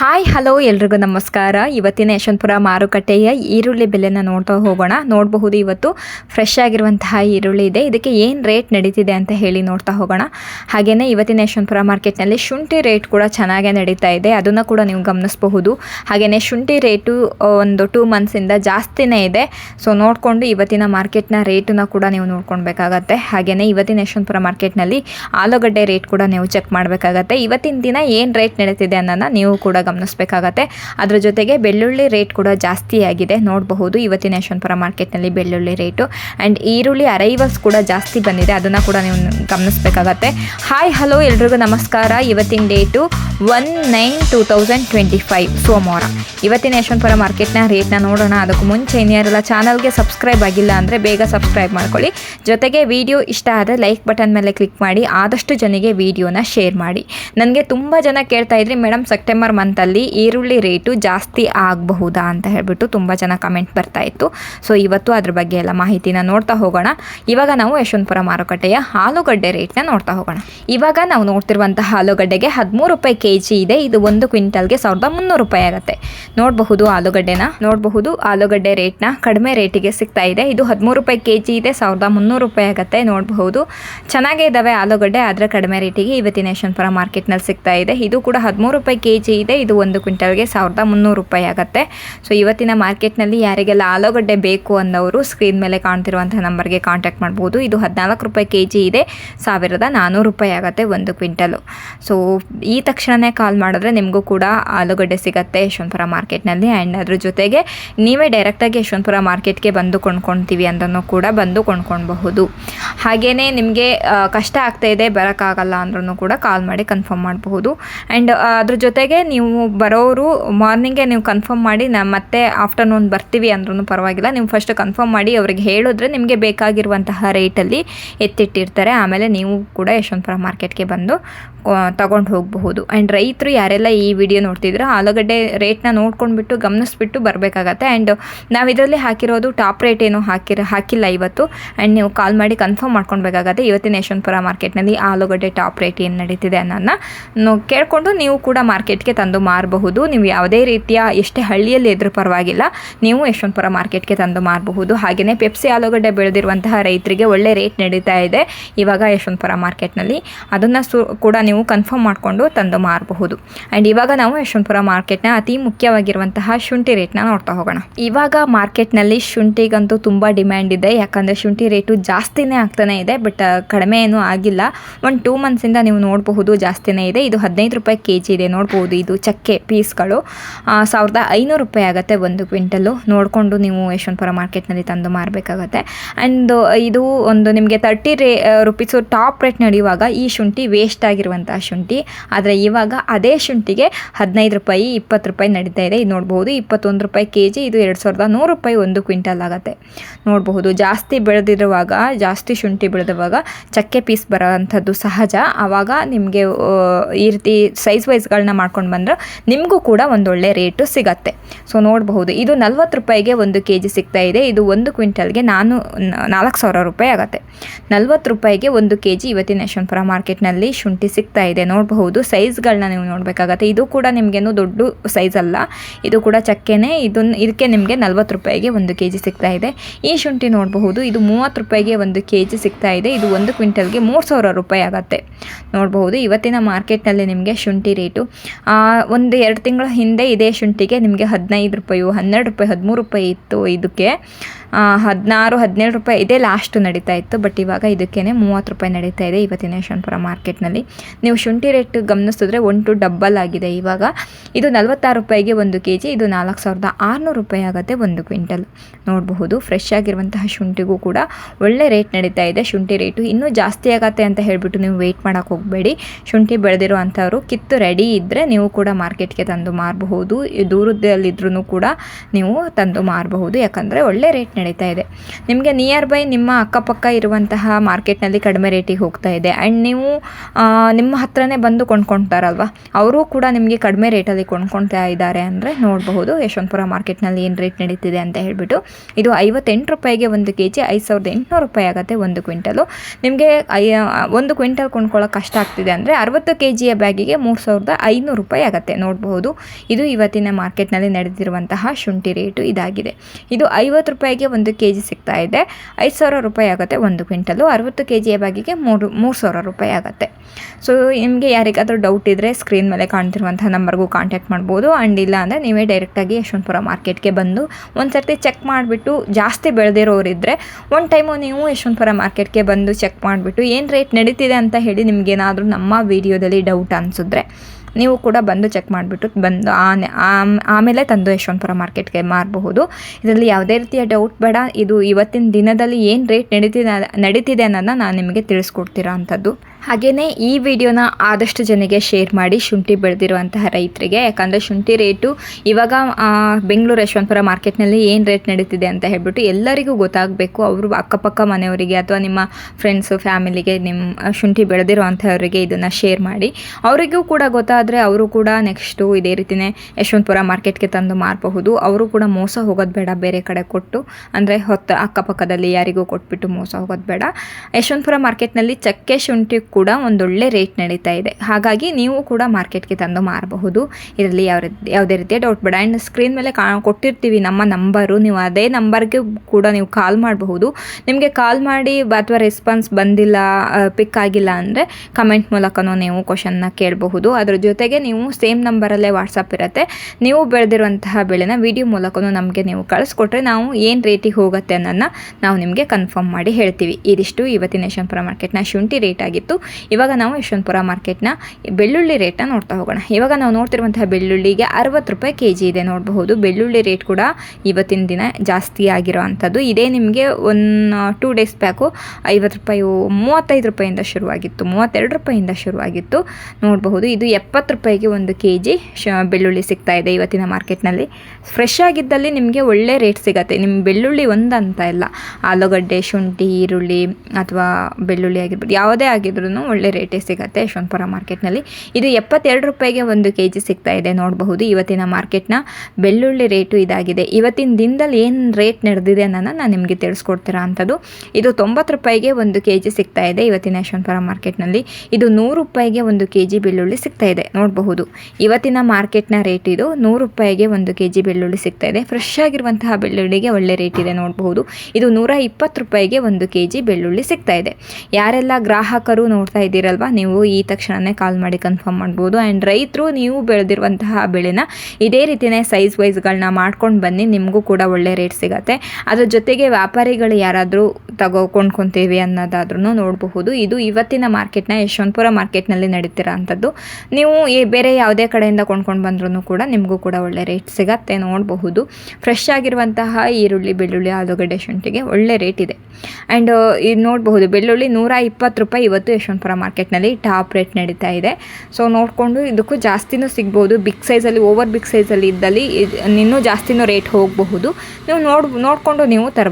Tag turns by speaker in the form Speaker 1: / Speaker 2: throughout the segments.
Speaker 1: Hi, hello ಎಲ್ರಿಗೂ ನಮಸ್ಕಾರ. ಇವತ್ತಿನ ಯಶವಂತಪುರ ಮಾರುಕಟ್ಟೆಯ ಈರುಳ್ಳಿ ಬೆಲೆನ ನೋಡ್ತಾ ಹೋಗೋಣ. ನೋಡಬಹುದು ಇವತ್ತು ಫ್ರೆಶ್ ಆಗಿರುವಂತಹ ಈರುಳ್ಳಿ ಇದೆ. ಇದಕ್ಕೆ ಏನು ರೇಟ್ ನಡೀತಿದೆ ಅಂತ ಹೇಳಿ ನೋಡ್ತಾ ಹೋಗೋಣ. ಹಾಗೆಯೇ ಇವತ್ತಿನ ಯಶವಂತಪುರ ಮಾರ್ಕೆಟ್ನಲ್ಲಿ ಶುಂಠಿ ರೇಟ್ ಕೂಡ ಚೆನ್ನಾಗೇ ನಡೀತಾ ಇದೆ. ಅದನ್ನು ಕೂಡ ನೀವು ಗಮನಿಸಬಹುದು. ಹಾಗೆಯೇ ಶುಂಠಿ ರೇಟು ಒಂದು ಟೂ ಮಂತ್ಸಿಂದ ಜಾಸ್ತಿನೇ ಇದೆ. ಸೊ ನೋಡಿಕೊಂಡು ಇವತ್ತಿನ ಮಾರ್ಕೆಟ್ನ ರೇಟನ್ನ ಕೂಡ ನೀವು ನೋಡ್ಕೊಳ್ಬೇಕಾಗತ್ತೆ. ಹಾಗೆಯೇ ಇವತ್ತಿನ ಯಶವಂತಪುರ ಮಾರ್ಕೆಟ್ನಲ್ಲಿ ಆಲೂಗಡ್ಡೆ ರೇಟ್ ಕೂಡ ನೀವು ಚೆಕ್ ಮಾಡಬೇಕಾಗತ್ತೆ. ಇವತ್ತಿನ ದಿನ ಏನು ರೇಟ್ ನಡೀತಿದೆ ಅನ್ನೋದನ್ನ ನೀವು ಕೂಡ ಗಮನಿಸಬೇಕಾಗತ್ತೆ. ಅದರ ಜೊತೆಗೆ ಬೆಳ್ಳುಳ್ಳಿ ರೇಟ್ ಕೂಡ ಜಾಸ್ತಿ ಆಗಿದೆ. ನೋಡಬಹುದು ಇವತ್ತಿನ ಯಶವಂತಪುರ ಮಾರ್ಕೆಟ್ನಲ್ಲಿ ಬೆಳ್ಳುಳ್ಳಿ ರೇಟು ಆ್ಯಂಡ್ ಈರುಳ್ಳಿ ಅರೈವಲ್ಸ್ ಕೂಡ ಜಾಸ್ತಿ ಬಂದಿದೆ. ಅದನ್ನು ಕೂಡ ನೀವು ಗಮನಿಸಬೇಕಾಗತ್ತೆ. ಹಾಯ್ ಹಲೋ ಎಲ್ರಿಗೂ ನಮಸ್ಕಾರ. ಇವತ್ತಿನ date one nine two thousand twenty five ಸೋಮವಾರ ಇವತ್ತಿನ ಯಶವಂತಪುರ ಮಾರ್ಕೆಟ್ನ ರೇಟ್ನ ನೋಡೋಣ. ಅದಕ್ಕೂ ಮುಂಚೆ ಇನ್ಯಾರೆಲ್ಲ ಚಾನಲ್ಗೆ ಸಬ್ಸ್ಕ್ರೈಬ್ ಆಗಿಲ್ಲ ಅಂದರೆ ಬೇಗ ಸಬ್ಸ್ಕ್ರೈಬ್ ಮಾಡ್ಕೊಳ್ಳಿ. ಜೊತೆಗೆ ವಿಡಿಯೋ ಇಷ್ಟ ಆದರೆ ಲೈಕ್ ಬಟನ್ ಮೇಲೆ ಕ್ಲಿಕ್ ಮಾಡಿ. ಆದಷ್ಟು ಜನಿಗೆ ವಿಡಿಯೋನ ಶೇರ್ ಮಾಡಿ. ನನಗೆ ತುಂಬ ಜನ ಕೇಳ್ತಾ ಇದ್ರಿ ಮೇಡಮ್ ಸೆಪ್ಟೆಂಬರ್ ಮಂತಲ್ಲಿ ಈರುಳ್ಳಿ ರೇಟು ಜಾಸ್ತಿ ಆಗಬಹುದಾ? ಅಂತ ಹೇಳ್ಬಿಟ್ಟು ತುಂಬ ಜನ ಕಮೆಂಟ್ ಬರ್ತಾ ಇತ್ತು. ಸೊ ಇವತ್ತು ಅದ್ರ ಬಗ್ಗೆ ಎಲ್ಲ ಮಾಹಿತಿನ ನೋಡ್ತಾ ಹೋಗೋಣ. ಇವಾಗ ನಾವು ಯಶವಂತಪುರ ಮಾರುಕಟ್ಟೆಯ ಆಲೂಗಡ್ಡೆ ರೇಟ್ನ ನೋಡ್ತಾ ಹೋಗೋಣ. ಇವಾಗ ನಾವು ನೋಡ್ತಿರುವಂತಹ ಆಲೂಗಡ್ಡೆಗೆ ಹದಿಮೂರು ರೂಪಾಯಿ ಕೆ ಜಿ ಇದೆ. ಇದು ಒಂದು ಕ್ವಿಂಟಲ್ಗೆ ಸಾವಿರದ ಮುನ್ನೂರು ರೂಪಾಯಿ ಆಗುತ್ತೆ. ನೋಡಬಹುದು ಆಲೂಗಡ್ಡೆನ. ನೋಡಬಹುದು ಆಲೂಗಡ್ಡೆ ರೇಟ್ನ. ಕಡಿಮೆ ರೇಟಿಗೆ ಸಿಗ್ತಾ ಇದೆ. ಇದು ಹದಿಮೂರು ರೂಪಾಯಿ ಕೆ ಜಿ ಇದೆ. ಸಾವಿರದ ಮುನ್ನೂರು ರೂಪಾಯಿ ಆಗುತ್ತೆ. ನೋಡಬಹುದು. ಚೆನ್ನಾಗೇ ಇದ್ದಾವೆ ಆಲೂಗಡ್ಡೆ, ಆದರೆ ಕಡಿಮೆ ರೇಟಿಗೆ ಇವತ್ತಿನ ಯಶವಂತಪುರ ಮಾರ್ಕೆಟ್ನಲ್ಲಿ ಸಿಗ್ತಾ ಇದೆ. ಇದು ಕೂಡ ಹದಿಮೂರು ರೂಪಾಯಿ ಕೆ ಜಿ ಇದೆ. ಇದು ಒಂದು ಕ್ವಿಂಟಲ್ಗೆ ಸಾವಿರದ ಮುನ್ನೂರು ರೂಪಾಯಿ ಆಗುತ್ತೆ. ಸೊ, ಇವತ್ತಿನ ಮಾರ್ಕೆಟ್ನಲ್ಲಿ ಯಾರಿಗೆಲ್ಲ ಆಲೂಗಡ್ಡೆ ಬೇಕು ಅನ್ನೋರು ಸ್ಕ್ರೀನ್ ಮೇಲೆ ಕಾಣ್ತಿರುವಂತಹ ನಂಬರ್ಗೆ ಕಾಂಟ್ಯಾಕ್ಟ್ ಮಾಡ್ಬೋದು ಇದು ಹದಿನಾಲ್ಕು ರೂಪಾಯಿ ಕೆ ಜಿ ಇದೆ. ಸಾವಿರದ ನಾನ್ನೂರು ರೂಪಾಯಿ ಆಗುತ್ತೆ ಒಂದು ಕ್ವಿಂಟಲು. ಸೊ, ಈ ತಕ್ಷಣವೇ ಕಾಲ್ ಮಾಡಿದ್ರೆ ನಿಮಗೂ ಕೂಡ ಆಲೂಗಡ್ಡೆ ಸಿಗುತ್ತೆ ಯಶವಂತಪುರ ಮಾರ್ಕೆಟ್ನಲ್ಲಿ ಆ್ಯಂಡ್ ಅದ್ರ ಜೊತೆಗೆ ನೀವೇ ಡೈರೆಕ್ಟಾಗಿ ಯಶವಂತಪುರ ಮಾರ್ಕೆಟ್ಗೆ ಬಂದು ಕೊಂಡ್ಕೊಳ್ತೀವಿ ಅಂತಲೂ ಕೂಡ ಬಂದು ಕೊಂಡ್ಕೊಳ್ಬಹುದು ಹಾಗೆಯೇ ನಿಮಗೆ ಕಷ್ಟ ಆಗ್ತಾ ಇದೆ, ಬರೋಕ್ಕಾಗಲ್ಲ ಅಂದ್ರೂ ಕೂಡ ಕಾಲ್ ಮಾಡಿ ಕನ್ಫರ್ಮ್ ಮಾಡಬಹುದು. ಆ್ಯಂಡ್ ಅದ್ರ ಜೊತೆಗೆ ನೀವು ಬರೋರು ಮಾರ್ನಿಂಗೆ ನೀವು ಕನ್ಫರ್ಮ್ ಮಾಡಿ, ನಾ, ಮತ್ತೆ ಆಫ್ಟರ್ನೂನ್ ಬರ್ತೀವಿ ಅಂದ್ರೂ ಪರವಾಗಿಲ್ಲ. ನೀವು ಫಸ್ಟ್ ಕನ್ಫರ್ಮ್ ಮಾಡಿ ಅವ್ರಿಗೆ ಹೇಳಿದ್ರೆ ನಿಮಗೆ ಬೇಕಾಗಿರುವಂತಹ ರೇಟಲ್ಲಿ ಎತ್ತಿಟ್ಟಿರ್ತಾರೆ. ಆಮೇಲೆ ನೀವು ಕೂಡ ಯಶವಂತಪುರ ಮಾರ್ಕೆಟ್ಗೆ ಬಂದು ತಗೊಂಡು ಹೋಗಬಹುದು. ಆ್ಯಂಡ್ ರೈತರು ಯಾರೆಲ್ಲ ಈ ವಿಡಿಯೋ ನೋಡ್ತಿದ್ರು, ಆಲೂಗಡ್ಡೆ ರೇಟ್ನ ನೋಡ್ಕೊಂಡ್ಬಿಟ್ಟು ಗಮನಿಸ್ಬಿಟ್ಟು ಬರಬೇಕಾಗತ್ತೆ. ಆ್ಯಂಡ್ ನಾವು ಇದರಲ್ಲಿ ಹಾಕಿರೋದು ಟಾಪ್ ರೇಟ್ ಏನು ಹಾಕಿರ, ಹಾಕಿಲ್ಲ ಇವತ್ತು. ಆ್ಯಂಡ್ ನೀವು ಕಾಲ್ ಮಾಡಿ ಕನ್ಫರ್ಮ್ ಮಾಡ್ಕೊಳ್ಬೇಕಾಗತ್ತೆ ಇವತ್ತಿನ ಯಶವಂತಪುರ ಮಾರ್ಕೆಟ್ನಲ್ಲಿ ಆಲೂಗಡ್ಡೆ ಟಾಪ್ ರೇಟ್ ಏನು ನಡೀತಿದೆ ಅನ್ನೋದನ್ನ ಕೇಳಿಕೊಂಡು ನೀವು ಕೂಡ ಮಾರ್ಕೆಟ್ಗೆ ತಂದು ಮಾರಬಹುದು. ನೀವು ಯಾವುದೇ ರೀತಿಯ ಎಷ್ಟೇ ಹಳ್ಳಿಯಲ್ಲಿ ಇದ್ರೂ ಪರವಾಗಿಲ್ಲ. ನೀವು ಯಶವಂತಪುರ ಮಾರ್ಕೆಟ್ಗೆ ತಂದು ಮಾರಬಹುದು. ಹಾಗೆಯೇ ಪೆಪ್ಸಿ ಆಲೂಗಡ್ಡೆ ಬೆಳೆದಿರುವಂತಹ ರೈತರಿಗೆ ಒಳ್ಳೆ ರೇಟ್ ನಡೀತಾ ಇದೆ. ಇವಾಗ ಯಶವಂತಪುರ ಮಾರ್ಕೆಟ್ನಲ್ಲಿ ಅದನ್ನು ಸು, ಕೂಡ ನೀವು ಕನ್ಫರ್ಮ್ ಮಾಡಿಕೊಂಡು ತಂದು ಮಾರಬಹುದು. ಆ್ಯಂಡ್ ಇವಾಗ ನಾವು ಯಶವಂತಪುರ ಮಾರ್ಕೆಟ್ನ ಅತಿ ಮುಖ್ಯವಾಗಿರುವಂತಹ ಶುಂಠಿ ರೇಟ್ನ ನೋಡ್ತಾ ಹೋಗೋಣ. ಇವಾಗ ಮಾರ್ಕೆಟ್ನಲ್ಲಿ ಶುಂಠಿಗಂತೂ ತುಂಬ ಡಿಮ್ಯಾಂಡ್ ಇದೆ. ಯಾಕಂದರೆ ಶುಂಠಿ ರೇಟು ಜಾಸ್ತಿನೇ ಆಗ್ತಾನೆ ಇದೆ ಬಟ್ ಕಡಿಮೆ ಏನೂ ಆಗಿಲ್ಲ. ಒಂದು ಟೂ ಮಂತ್ಸಿಂದ ನೀವು ನೋಡಬಹುದು ಜಾಸ್ತಿನೇ ಇದೆ. ಇದು ಹದಿನೈದು ರೂಪಾಯಿ ಕೆ ಜಿ ಇದೆ. ನೋಡ್ಬೋದು ಇದು ಚಕ್ಕೆ ಪೀಸ್ಗಳು ಸಾವಿರದ ಐನೂರು ರೂಪಾಯಿ ಆಗುತ್ತೆ ಒಂದು ಕ್ವಿಂಟಲು ನೋಡಿಕೊಂಡು ನೀವು ಯಶವಂತಪುರ ಮಾರ್ಕೆಟ್ನಲ್ಲಿ ತಂದು ಮಾರಬೇಕಾಗತ್ತೆ. ಆ್ಯಂಡ್ ಇದು ಒಂದು ನಿಮಗೆ ತರ್ಟಿ ರೇ ರುಪೀಸು ಟಾಪ್ ರೇಟ್ ನಡೆಯುವಾಗ ಈ ಶುಂಠಿ ವೇಸ್ಟ್ ಆಗಿರುವಂಥ ಶುಂಠಿ. ಆದರೆ ಇವಾಗ ಅದೇ ಶುಂಠಿಗೆ ಹದಿನೈದು ರೂಪಾಯಿ, ಇಪ್ಪತ್ತು ರೂಪಾಯಿ ನಡೀತಾ ಇದೆ. ಇದು ನೋಡ್ಬೋದು, ಇಪ್ಪತ್ತೊಂದು ರೂಪಾಯಿ ಕೆ ಜಿ ಇದು ಎರಡು ಸಾವಿರದ ನೂರು ರೂಪಾಯಿ ಒಂದು ಕ್ವಿಂಟಲ್ ಆಗುತ್ತೆ. ನೋಡಬಹುದು ಜಾಸ್ತಿ ಬೆಳೆದಿರುವಾಗ, ಜಾಸ್ತಿ ಶುಂಠಿ ಬೆಳೆದಿರುವಾಗ ಚಕ್ಕೆ ಪೀಸ್ ಬರೋವಂಥದ್ದು ಸಹಜ. ಆವಾಗ ನಿಮಗೆ ಈ ರೀತಿ ಸೈಜ್ ವೈಸ್ಗಳನ್ನ ಮಾಡ್ಕೊಂಡು ಬಂದ್ರೆ ನಿಮಗೂ ಕೂಡ ಒಂದೊಳ್ಳೆ ರೇಟು ಸಿಗತ್ತೆ. ಸೊ ನೋಡಬಹುದು, ಇದು ನಲ್ವತ್ತು ರೂಪಾಯಿಗೆ ಒಂದು ಕೆ ಜಿ ಸಿಗ್ತಾ ಇದೆ. ಇದು ಒಂದು ಕ್ವಿಂಟಲ್ಗೆ ನಾನು, ನಾಲ್ಕು ಸಾವಿರ ರೂಪಾಯಿ ಆಗುತ್ತೆ. ನಲ್ವತ್ತು ರೂಪಾಯಿಗೆ ಒಂದು ಕೆ ಜಿ ಇವತ್ತಿನ ಯಶವಂತಪುರ ಮಾರ್ಕೆಟ್ನಲ್ಲಿ ಶುಂಠಿ ಸಿಗ್ತಾ ಇದೆ. ನೋಡಬಹುದು ಸೈಜ್ಗಳನ್ನ ನೀವು ನೋಡಬೇಕಾಗತ್ತೆ. ಇದು ಕೂಡ ನಿಮಗೇನು ದೊಡ್ಡ ಸೈಜ್ ಅಲ್ಲ. ಇದು ಕೂಡ ಚಕ್ಕೆನೇ. ಇದನ್ನು ಇದಕ್ಕೆ ನಿಮಗೆ ನಲ್ವತ್ತು ರೂಪಾಯಿಗೆ ಒಂದು ಕೆ ಜಿ ಸಿಗ್ತಾ ಇದೆ. ಈ ಶುಂಠಿ ನೋಡಬಹುದು. ಇದು ಮೂವತ್ತು ರೂಪಾಯಿಗೆ ಒಂದು ಕೆ ಜಿ ಸಿಗ್ತಾ ಇದೆ. ಇದು ಒಂದು ಕ್ವಿಂಟಲ್ಗೆ ಮೂರು ಸಾವಿರ ರೂಪಾಯಿ ಆಗುತ್ತೆ. ನೋಡಬಹುದು. ಇವತ್ತಿನ ಮಾರ್ಕೆಟ್ನಲ್ಲಿ ನಿಮಗೆ ಶುಂಠಿ ರೇಟು ಒಂದು ಎರಡು ತಿಂಗಳ ಹಿಂದೆ ಇದೇ ಶುಂಠಿಗೆ ನಿಮಗೆ ಹದಿನೈದು ರೂಪಾಯಿ, ಹನ್ನೆರಡು ರೂಪಾಯಿ, ಹದಿಮೂರು ರೂಪಾಯಿ ಇತ್ತು. ಇದಕ್ಕೆ ಹದಿನಾರು, ಹದಿನೇಳು ರೂಪಾಯಿ ಇದೆ. ಲಾಸ್ಟು ನಡೀತಾ ಇತ್ತು. ಬಟ್ ಇವಾಗ ಇದಕ್ಕೇ ಮೂವತ್ತು ರೂಪಾಯಿ ನಡೀತಾ ಇದೆ. ಇವತ್ತಿನ ಯಶವಂತಪುರ ಮಾರ್ಕೆಟ್ನಲ್ಲಿ. ನೀವು ಶುಂಠಿ ರೇಟ್ ಗಮನಿಸಿದ್ರೆ ಒನ್ ಟು ಡಬ್ಬಲ್ ಆಗಿದೆ ಇವಾಗ. ಇದು ನಲವತ್ತಾರು ರೂಪಾಯಿಗೆ ಒಂದು ಕೆ ಜಿ ಇದು ನಾಲ್ಕು ಸಾವಿರದ ಆರುನೂರು ರೂಪಾಯಿ ಆಗುತ್ತೆ ಒಂದು ಕ್ವಿಂಟಲ್. ನೋಡಬಹುದು ಫ್ರೆಶ್ ಆಗಿರುವಂತಹ ಶುಂಠಿಗೂ ಕೂಡ ಒಳ್ಳೆ ರೇಟ್ ನಡೀತಾ ಇದೆ. ಶುಂಠಿ ರೇಟು ಇನ್ನೂ ಜಾಸ್ತಿ ಆಗತ್ತೆ ಅಂತ ಹೇಳಿಬಿಟ್ಟು ನೀವು ವೆಯ್ಟ್ ಮಾಡೋಕ್ಕೆ ಹೋಗಬೇಡಿ. ಶುಂಠಿ ಬೆಳೆದಿರೋ ಅಂಥವ್ರು ಕಿತ್ತು ರೆಡಿ ಇದ್ದರೆ ನೀವು ಕೂಡ ಮಾರ್ಕೆಟ್ಗೆ ತಂದು ಮಾರಬಹುದು. ದೂರದಲ್ಲಿದ್ರೂ ಕೂಡ ನೀವು ತಂದು ಮಾರಬಹುದು. ಯಾಕಂದರೆ ಒಳ್ಳೆ ರೇಟ್ ನಡೀತಾ ಇದೆ. ನಿಮಗೆ ನಿಯರ್ ಬೈ ನಿಮ್ಮ ಅಕ್ಕಪಕ್ಕ ಇರುವಂತಹ ಮಾರ್ಕೆಟ್ನಲ್ಲಿ ಕಡಿಮೆ ರೇಟಿಗೆ ಹೋಗ್ತಾ ಇದೆ. ಆ್ಯಂಡ್ ನೀವು ನಿಮ್ಮ ಹತ್ರನೇ ಬಂದು ಕೊಂಡ್ಕೊಳ್ತಾರಲ್ವ ಅವರು ಕೂಡ ನಿಮಗೆ ಕಡಿಮೆ ರೇಟಲ್ಲಿ ಕೊಂಡ್ಕೊಳ್ತಾ ಇದ್ದಾರೆ ಅಂದರೆ ನೋಡಬಹುದು. ಯಶವಂತಪುರ ಮಾರ್ಕೆಟ್ನಲ್ಲಿ ಏನು ರೇಟ್ ನಡೀತಿದೆ ಅಂತ ಹೇಳಿಬಿಟ್ಟು, ಇದು ಐವತ್ತೆಂಟು ರೂಪಾಯಿಗೆ ಒಂದು ಕೆ ಜಿ ಐದು ಸಾವಿರದ ಎಂಟುನೂರು ರೂಪಾಯಿ ಆಗುತ್ತೆ ಒಂದು ಕ್ವಿಂಟಲು. ನಿಮಗೆ, ಐ ಒಂದು ಕ್ವಿಂಟಲ್ ಕೊಂಡ್ಕೊಳ್ಳೋಕೆ ಕಷ್ಟ ಆಗ್ತಿದೆ ಅಂದರೆ ಅರವತ್ತು ಕೆ ಜಿಯ ಬ್ಯಾಗಿಗೆ ಮೂರು ಸಾವಿರದ ಐನೂರು ರೂಪಾಯಿ ಆಗುತ್ತೆ. ನೋಡಬಹುದು, ಇದು ಇವತ್ತಿನ ಮಾರ್ಕೆಟ್ನಲ್ಲಿ ನಡೆದಿರುವಂತಹ ಶುಂಠಿ ರೇಟು ಇದಾಗಿದೆ. ಇದು ಐವತ್ತು ರೂಪಾಯಿಗೆ ಒಂದು ಕೆ ಜಿ ಸಿಗ್ತಾ ಇದೆ. ಐದು ಸಾವಿರ ರೂಪಾಯಿ ಆಗುತ್ತೆ ಒಂದು ಕ್ವಿಂಟಲು. ಅರವತ್ತು ಕೆ ಜಿಯ ಬ್ಯಾಗಿಗೆ ಮೂರು ಮೂರು ಸಾವಿರ ರೂಪಾಯಿ ಆಗುತ್ತೆ. ಸೊ, ನಿಮಗೆ ಯಾರಿಗಾದರೂ ಡೌಟ್ ಇದ್ದರೆ ಸ್ಕ್ರೀನ್ ಮೇಲೆ ಕಾಣ್ತಿರುವಂತಹ ನಂಬರ್ಗೂ ಕಾಂಟ್ಯಾಕ್ಟ್ ಮಾಡ್ಬೋದು. ಆ್ಯಂಡ್ ಇಲ್ಲ ಅಂದರೆ ನೀವೇ ಡೈರೆಕ್ಟಾಗಿ ಯಶವಂತಪುರ ಮಾರ್ಕೆಟ್ಗೆ ಬಂದು ಒಂದು ಸರ್ತಿ ಚೆಕ್ ಮಾಡಿಬಿಟ್ಟು ಜಾಸ್ತಿ ಬೆಳೆದಿರೋರಿದ್ದರೆ ಒಂದು ಟೈಮು ನೀವು ಯಶವಂತಪುರ ಮಾರ್ಕೆಟ್ಗೆ ಬಂದು ಚೆಕ್ ಮಾಡಿಬಿಟ್ಟು ಏನು ರೇಟ್ ನಡೀತಿದೆ ಅಂತ ಹೇಳಿ ನಿಮಗೇನಾದರೂ ನಮ್ಮ ವಿಡಿಯೋದಲ್ಲಿ ಡೌಟ್ ಅನಿಸಿದ್ರೆ ನೀವು ಕೂಡ ಬಂದು ಚೆಕ್ ಮಾಡಿಬಿಟ್ಟು ಬಂದು ಆನೆ- ಆಮ್- ಆಮೇಲೆ ತಂದು ಯಶವಂತಪುರ ಮಾರ್ಕೆಟ್ಗೆ ಮಾರಬಹುದು. ಇದರಲ್ಲಿ ಯಾವುದೇ ರೀತಿಯ ಡೌಟ್ ಬೇಡ. ಇದು ಇವತ್ತಿನ ದಿನದಲ್ಲಿ ಏನು ರೇಟ್ ನಡೀತಿದೆ ನಡೀತಿದೆ ಅನ್ನೋದನ್ನ ನಾನು ನಿಮಗೆ ತಿಳಿಸ್ಕೊಡ್ತಿರೋ ಅಂಥದ್ದು. ಹಾಗೆಯೇ ಈ ವಿಡಿಯೋನ ಆದಷ್ಟು ಜನಕ್ಕೆ ಶೇರ್ ಮಾಡಿ ಶುಂಠಿ ಬೆಳೆದಿರುವಂತಹ ರೈತರಿಗೆ. ಯಾಕಂದರೆ ಶುಂಠಿ ರೇಟು ಇವಾಗ ಬೆಂಗಳೂರು ಯಶವಂತಪುರ ಮಾರ್ಕೆಟ್ನಲ್ಲಿ ಏನು ರೇಟ್ ನಡೀತಿದೆ ಅಂತ ಹೇಳ್ಬಿಟ್ಟು ಎಲ್ಲರಿಗೂ ಗೊತ್ತಾಗಬೇಕು. ಅವರು ಅಕ್ಕಪಕ್ಕ ಮನೆಯವರಿಗೆ ಅಥವಾ ನಿಮ್ಮ ಫ್ರೆಂಡ್ಸು ಫ್ಯಾಮಿಲಿಗೆ ನಿಮ್ಮ ಶುಂಠಿ ಬೆಳೆದಿರುವಂಥವರಿಗೆ ಇದನ್ನು ಶೇರ್ ಮಾಡಿ. ಅವರಿಗೂ ಕೂಡ ಗೊತ್ತಾದರೆ ಅವರು ಕೂಡ ನೆಕ್ಸ್ಟು ಇದೇ ರೀತಿಯೇ ಯಶವಂತಪುರ ಮಾರ್ಕೆಟ್ಗೆ ತಂದು ಮಾರಬಹುದು. ಅವರು ಕೂಡ ಮೋಸ ಹೋಗೋದು ಬೇಡ, ಬೇರೆ ಕಡೆ ಕೊಟ್ಟು. ಅಂದರೆ ಹೊತ್ತು, ಅಕ್ಕಪಕ್ಕದಲ್ಲಿ ಯಾರಿಗೂ ಕೊಟ್ಬಿಟ್ಟು ಮೋಸ ಹೋಗೋದು ಬೇಡ. ಯಶವಂತಪುರ ಮಾರ್ಕೆಟ್ನಲ್ಲಿ ಚಕ್ಕೆ ಶುಂಠಿ ಕೂಡ ಒಂದೊಳ್ಳೆ ರೇಟ್ ನಡೀತಾ ಇದೆ. ಹಾಗಾಗಿ ನೀವು ಕೂಡ ಮಾರ್ಕೆಟ್ಗೆ ತಂದು ಮಾರಬಹುದು. ಇದರಲ್ಲಿ ಯಾವ ಯಾವುದೇ ರೀತಿಯ ಡೌಟ್ ಬೇಡ. ಆ್ಯಂಡ್ ಸ್ಕ್ರೀನ್ ಮೇಲೆ ಕಾ, ಕೊಟ್ಟಿರ್ತೀವಿ ನಮ್ಮ ನಂಬರು ನೀವು ಅದೇ ನಂಬರ್ಗೆ ಕೂಡ ನೀವು ಕಾಲ್ ಮಾಡಬಹುದು. ನಿಮಗೆ ಕಾಲ್ ಮಾಡಿ ಅಥವಾ ರೆಸ್ಪಾನ್ಸ್ ಬಂದಿಲ್ಲ ಪಿಕ್ ಆಗಿಲ್ಲ ಅಂದರೆ ಕಮೆಂಟ್ ಮೂಲಕನೂ ನೀವು ಕ್ವಶನ್ನ ಕೇಳಬಹುದು. ಅದ್ರ ಜೊತೆಗೆ ನೀವು ಸೇಮ್ ನಂಬರಲ್ಲೇ ವಾಟ್ಸಪ್ ಇರುತ್ತೆ. ನೀವು ಬೆಳೆದಿರುವಂತಹ ಬೆಳೆನ ವಿಡಿಯೋ ಮೂಲಕನೂ ನಮಗೆ ನೀವು ಕಳಿಸ್ಕೊಟ್ರೆ ನಾವು ಏನು ರೇಟಿಗೆ ಹೋಗುತ್ತೆ ಅನ್ನೋದನ್ನ ನಾವು ನಿಮಗೆ ಕನ್ಫರ್ಮ್ ಮಾಡಿ ಹೇಳ್ತೀವಿ. ಇದಿಷ್ಟು ಇವತ್ತಿನ ಶಂಪುರ ಮಾರ್ಕೆಟ್ನ ಶುಂಠಿ ರೇಟ್ ಆಗಿತ್ತು. ಇವಾಗ ನಾವು ಯಶವಂತಪುರ ಮಾರ್ಕೆಟ್ನ ಬೆಳ್ಳುಳ್ಳಿ ರೇಟ್ನ ನೋಡ್ತಾ ಹೋಗೋಣ. ಇವಾಗ ನಾವು ನೋಡ್ತಿರುವಂತಹ ಬೆಳ್ಳುಳ್ಳಿಗೆ ಅರವತ್ತು ರೂಪಾಯಿ ಕೆ ಜಿ ಇದೆ ನೋಡಬಹುದು. ಬೆಳ್ಳುಳ್ಳಿ ರೇಟ್ ಕೂಡ ಇವತ್ತಿನ ದಿನ ಜಾಸ್ತಿ ಆಗಿರೋ ಅಂಥದ್ದು ಇದೇ ನಿಮಗೆ ಒನ್ ಟೂ ಡೇಸ್ ಬ್ಯಾಕು ಐವತ್ತು ರೂಪಾಯಿ, ಮೂವತ್ತೈದು ರೂಪಾಯಿಂದ ಶುರುವಾಗಿತ್ತು. ಮೂವತ್ತೆರಡು ರೂಪಾಯಿಂದ ಶುರುವಾಗಿತ್ತು. ನೋಡಬಹುದು, ಇದು ಎಪ್ಪತ್ತು ರೂಪಾಯಿಗೆ ಒಂದು ಕೆ ಜಿ ಬೆಳ್ಳುಳ್ಳಿ ಸಿಗ್ತಾ ಇದೆ ಇವತ್ತಿನ ಮಾರ್ಕೆಟ್ನಲ್ಲಿ ಫ್ರೆಶ್ ಆಗಿದ್ದಲ್ಲಿ ನಿಮಗೆ ಒಳ್ಳೆ ರೇಟ್ ಸಿಗತ್ತೆ. ನಿಮ್ಮ ಬೆಳ್ಳುಳ್ಳಿ ಒಂದು ಅಂತ ಇಲ್ಲ. ಆಲೂಗಡ್ಡೆ, ಶುಂಠಿ, ಈರುಳ್ಳಿ ಅಥವಾ ಬೆಳ್ಳುಳ್ಳಿ ಆಗಿರ್ಬೋದು. ಯಾವುದೇ ಆಗಿದ್ರೂ ಒಳ್ಳೆ ರೇಟೇ ಸಿಗುತ್ತೆ ಯಶವಂತಪುರ ಮಾರ್ಕೆಟ್ನಲ್ಲಿ. ಇದು ಎಪ್ಪತ್ತೆರಡು ರೂಪಾಯಿಗೆ ಒಂದು ಕೆ ಜಿ ಸಿಗ್ತಾ ಇದೆ, ನೋಡಬಹುದು. ಇವತ್ತಿನ ಮಾರ್ಕೆಟ್ನ ಬೆಳ್ಳುಳ್ಳಿ ರೇಟು ಇದಾಗಿದೆ. ಇವತ್ತಿನ ದಿನದಲ್ಲಿ ಏನು ರೇಟ್ ನಡೆದಿದೆ ಅನ್ನೋ ನಾನು ನಿಮಗೆ ತಿಳಿಸ್ಕೊಡ್ತೀರಾ ಅಂಥದ್ದು. ಇದು ತೊಂಬತ್ತು ರೂಪಾಯಿಗೆ ಒಂದು ಕೆ ಜಿ ಸಿಗ್ತಾ ಇದೆ ಇವತ್ತಿನ ಯಶವಂತಪುರ ಮಾರ್ಕೆಟ್ನಲ್ಲಿ. ಇದು ನೂರು ರೂಪಾಯಿಗೆ ಒಂದು ಕೆ ಜಿ ಬೆಳ್ಳುಳ್ಳಿ ಸಿಗ್ತಾ ಇದೆ, ನೋಡಬಹುದು. ಇವತ್ತಿನ ಮಾರ್ಕೆಟ್ನ ರೇಟ್ ಇದು ನೂರು ರೂಪಾಯಿಗೆ ಒಂದು ಕೆ ಜಿ ಬೆಳ್ಳುಳ್ಳಿ ಸಿಗ್ತಾ ಇದೆ. ಫ್ರೆಶ್ ಆಗಿರುವಂತಹ ಬೆಳ್ಳುಳ್ಳಿಗೆ ಒಳ್ಳೆ ರೇಟ್ ಇದೆ, ನೋಡಬಹುದು. ಇದು ನೂರ ಇಪ್ಪತ್ತು ರೂಪಾಯಿಗೆ ಒಂದು ಕೆ ಜಿ ಬೆಳ್ಳುಳ್ಳಿ ಸಿಗ್ತಾ ಇದೆ. ಯಾರೆಲ್ಲ ಗ್ರಾಹಕರು ನೋಡ್ತಾ ಇದ್ದೀರಲ್ವಾ? ನೀವು ಈ ತಕ್ಷಣವೇ ಕಾಲ್ ಮಾಡಿ ಕನ್ಫರ್ಮ್ ಮಾಡ್ಬೋದು. ಆ್ಯಂಡ್ ರೈತರು, ನೀವು ಬೆಳೆದಿರುವಂತಹ ಬೆಳೆನ ಇದೇ ರೀತಿಯೇ ಸೈಜ್ ವೈಸ್ಗಳನ್ನ ಮಾಡ್ಕೊಂಡು ಬನ್ನಿ, ನಿಮಗೂ ಕೂಡ ಒಳ್ಳೆ ರೇಟ್ ಸಿಗತ್ತೆ. ಅದ್ರ ಜೊತೆಗೆ ವ್ಯಾಪಾರಿಗಳು ಯಾರಾದರೂ ತಗೋ ಕೊಂಡ್ಕೊತೀವಿ ಅನ್ನೋದಾದ್ರೂ ನೋಡಬಹುದು. ಇದು ಇವತ್ತಿನ ಮಾರ್ಕೆಟ್ನ ಯಶವಂತಪುರ ಮಾರ್ಕೆಟ್ನಲ್ಲಿ ನಡೀತಿರೋ ಅಂಥದ್ದು. ನೀವು ಬೇರೆ ಯಾವುದೇ ಕಡೆಯಿಂದ ಕೊಂಡ್ಕೊಂಡು ಬಂದ್ರೂ ಕೂಡ ನಿಮಗೂ ಕೂಡ ಒಳ್ಳೆ ರೇಟ್ ಸಿಗತ್ತೆ, ನೋಡಬಹುದು. ಫ್ರೆಶ್ ಆಗಿರುವಂತಹ ಈರುಳ್ಳಿ, ಬೆಳ್ಳುಳ್ಳಿ, ಆಲೂಗಡ್ಡೆ ಶುಂಠಿಗೆ ಒಳ್ಳೆ ರೇಟ್ ಇದೆ. ಆ್ಯಂಡ್ ಇದು ನೋಡಬಹುದು, ಬೆಳ್ಳುಳ್ಳಿ ನೂರ ಇಪ್ಪತ್ತು ರೂಪಾಯಿ ಇವತ್ತು ಯಶವಂತಪುರ ಮಾರ್ಕೆಟ್ನಲ್ಲಿ ಟಾಪ್ ರೇಟ್ ನಡೀತಾ ಇದೆ. ಸೊ ನೋಡಿಕೊಂಡು ಇದಕ್ಕೂ ಜಾಸ್ತಿನೂ ಸಿಗ್ಬೋದು. ಬಿಗ್ ಸೈಜಲ್ಲಿ ಓವರ್ ಬಿಗ್ ಸೈಜಲ್ಲಿ ಇದ್ದಲ್ಲಿ ಇನ್ನೂ ಜಾಸ್ತಿನೂ ರೇಟ್ ಹೋಗಬಹುದು. ನೀವು ನೋಡ್, ನೋಡಿಕೊಂಡು ನೀವು ತರ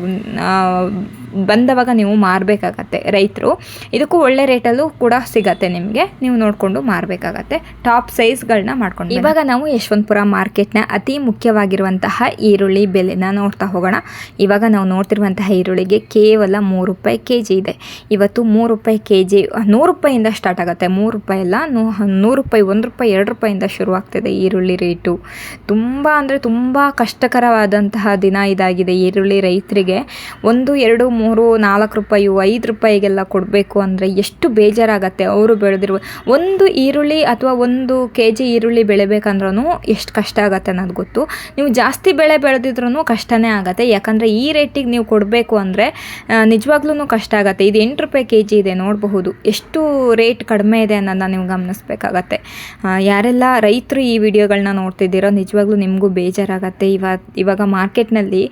Speaker 1: ಬಂದವಾಗ ನೀವು ಮಾರಬೇಕಾಗತ್ತೆ ರೈತರು. ಇದಕ್ಕೂ ಒಳ್ಳೆ ರೇಟಲ್ಲೂ ಕೂಡ ಸಿಗತ್ತೆ ನಿಮಗೆ. ನೀವು ನೋಡಿಕೊಂಡು ಮಾರಬೇಕಾಗತ್ತೆ. ಟಾಪ್ ಸೈಜ್ಗಳನ್ನ ಮಾಡ್ಕೊಂಡು ಇವಾಗ ನಾವು ಯಶವಂತಪುರ ಮಾರ್ಕೆಟ್ನ ಅತಿ ಮುಖ್ಯವಾಗಿರುವಂತಹ ಈರುಳ್ಳಿ ಬೆಲೆನ ನೋಡ್ತಾ ಹೋಗೋಣ. ಇವಾಗ ನಾವು ನೋಡ್ತಿರುವಂತಹ ಈರುಳ್ಳಿಗೆ ಕೇವಲ ಮೂರು ರೂಪಾಯಿ ಕೆ ಜಿ ಇದೆ. ಇವತ್ತು ಮೂರು ರೂಪಾಯಿ ಕೆ ಜಿ ನೂರು ರೂಪಾಯಿಂದ ಸ್ಟಾರ್ಟ್ ಆಗುತ್ತೆ. ಮೂರು ರೂಪಾಯಿ ಎಲ್ಲ ನೂ- ನೂರು ರೂಪಾಯಿ, ಒಂದು ರೂಪಾಯಿ, ಎರಡು ರೂಪಾಯಿಂದ ಶುರುವಾಗ್ತಿದೆ ಈರುಳ್ಳಿ ರೇಟು. ತುಂಬ ಅಂದರೆ ತುಂಬ ಕಷ್ಟಕರವಾದಂತಹ ದಿನ ಇದಾಗಿದೆ ಈರುಳ್ಳಿ ರೈತರಿಗೆ. ಒಂದು, ಎರಡು ಮೂರು ನಾಲ್ಕು ರೂಪಾಯಿ, ಐದು ರೂಪಾಯಿಗೆಲ್ಲ ಕೊಡಬೇಕು ಅಂದರೆ ಎಷ್ಟು ಬೇಜಾರಾಗತ್ತೆ ಅವರು ಬೆಳೆದಿರುವ ಒಂದು ಈರುಳ್ಳಿ ಅಥವಾ ಒಂದು ಕೆ ಜಿ ಈರುಳ್ಳಿ ಬೆಳಿಬೇಕಂದ್ರೂ ಎಷ್ಟು ಕಷ್ಟ ಆಗುತ್ತೆ ಅನ್ನೋದು ಗೊತ್ತು. ನೀವು ಜಾಸ್ತಿ ಬೆಳೆ ಬೆಳೆದಿದ್ರೂ ಕಷ್ಟನೇ ಆಗುತ್ತೆ. ಯಾಕಂದರೆ ಈ ರೇಟಿಗೆ ನೀವು ಕೊಡಬೇಕು ಅಂದರೆ ನಿಜವಾಗ್ಲೂ ಕಷ್ಟ ಆಗುತ್ತೆ. ಇದು ಎಂಟು ರೂಪಾಯಿ ಕೆ ಜಿ ಇದೆ, ನೋಡಬಹುದು. ಎಷ್ಟು ರೇಟ್ ಕಡಿಮೆ ಇದೆ ಅನ್ನೋದನ್ನ ನೀವು ಗಮನಿಸಬೇಕಾಗತ್ತೆ. ಯಾರೆಲ್ಲ ರೈತರು ಈ ವಿಡಿಯೋಗಳನ್ನ ನೋಡ್ತಿದ್ದೀರೋ ನಿಜವಾಗ್ಲೂ ನಿಮಗೂ ಬೇಜಾರಾಗತ್ತೆ. ಇವಾಗ ಇವಾಗ ಮಾರ್ಕೆಟ್ನಲ್ಲಿ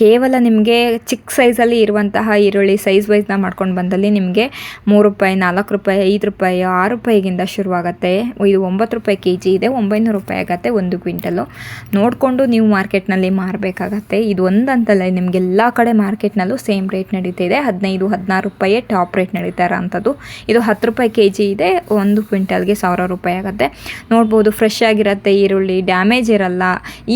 Speaker 1: ಕೇವಲ ನಿಮಗೆ ಚಿಕ್ಕ ಸೈಜಲ್ಲಿ ಇರುವಂತಹ ಈರುಳ್ಳಿ ಸೈಜ್ ವೈಸ್ನ ಮಾಡ್ಕೊಂಡು ಬಂದಲ್ಲಿ ನಿಮಗೆ ಮೂರು ರೂಪಾಯಿ, ನಾಲ್ಕು ರೂಪಾಯಿ, ಐದು ರೂಪಾಯಿ, ಆರು ರೂಪಾಯಿಗಿಂದ ಶುರುವಾಗುತ್ತೆ. ಇದು ಒಂಬತ್ತು ರೂಪಾಯಿ ಕೆ ಜಿ ಇದೆ, ಒಂಬೈನೂರು ರೂಪಾಯಿ ಆಗುತ್ತೆ ಒಂದು ಕ್ವಿಂಟಲು. ನೋಡಿಕೊಂಡು ನೀವು ಮಾರ್ಕೆಟ್ನಲ್ಲಿ ಮಾರಬೇಕಾಗತ್ತೆ. ಇದು ಒಂದಂತಲ್ಲ ನಿಮಗೆಲ್ಲ ಕಡೆ ಮಾರ್ಕೆಟ್ನಲ್ಲೂ ಸೇಮ್ ರೇಟ್ ನಡೀತಿದೆ ಹದಿನೈದು, ಹದಿನಾರು ರೂಪಾಯಿ ಟಾಪ್ ರೇಟ್ ನಡೀತಾ ಇರೋಂಥದ್ದು. ಇದು ಹತ್ತು ರೂಪಾಯಿ ಕೆ ಜಿ ಇದೆ, ಒಂದು ಕ್ವಿಂಟಲ್ಗೆ ಸಾವಿರ ರೂಪಾಯಿ ಆಗುತ್ತೆ. ನೋಡ್ಬೋದು ಫ್ರೆಶ್ ಆಗಿರುತ್ತೆ ಈರುಳ್ಳಿ ಡ್ಯಾಮೇಜ್ ಇರಲ್ಲ.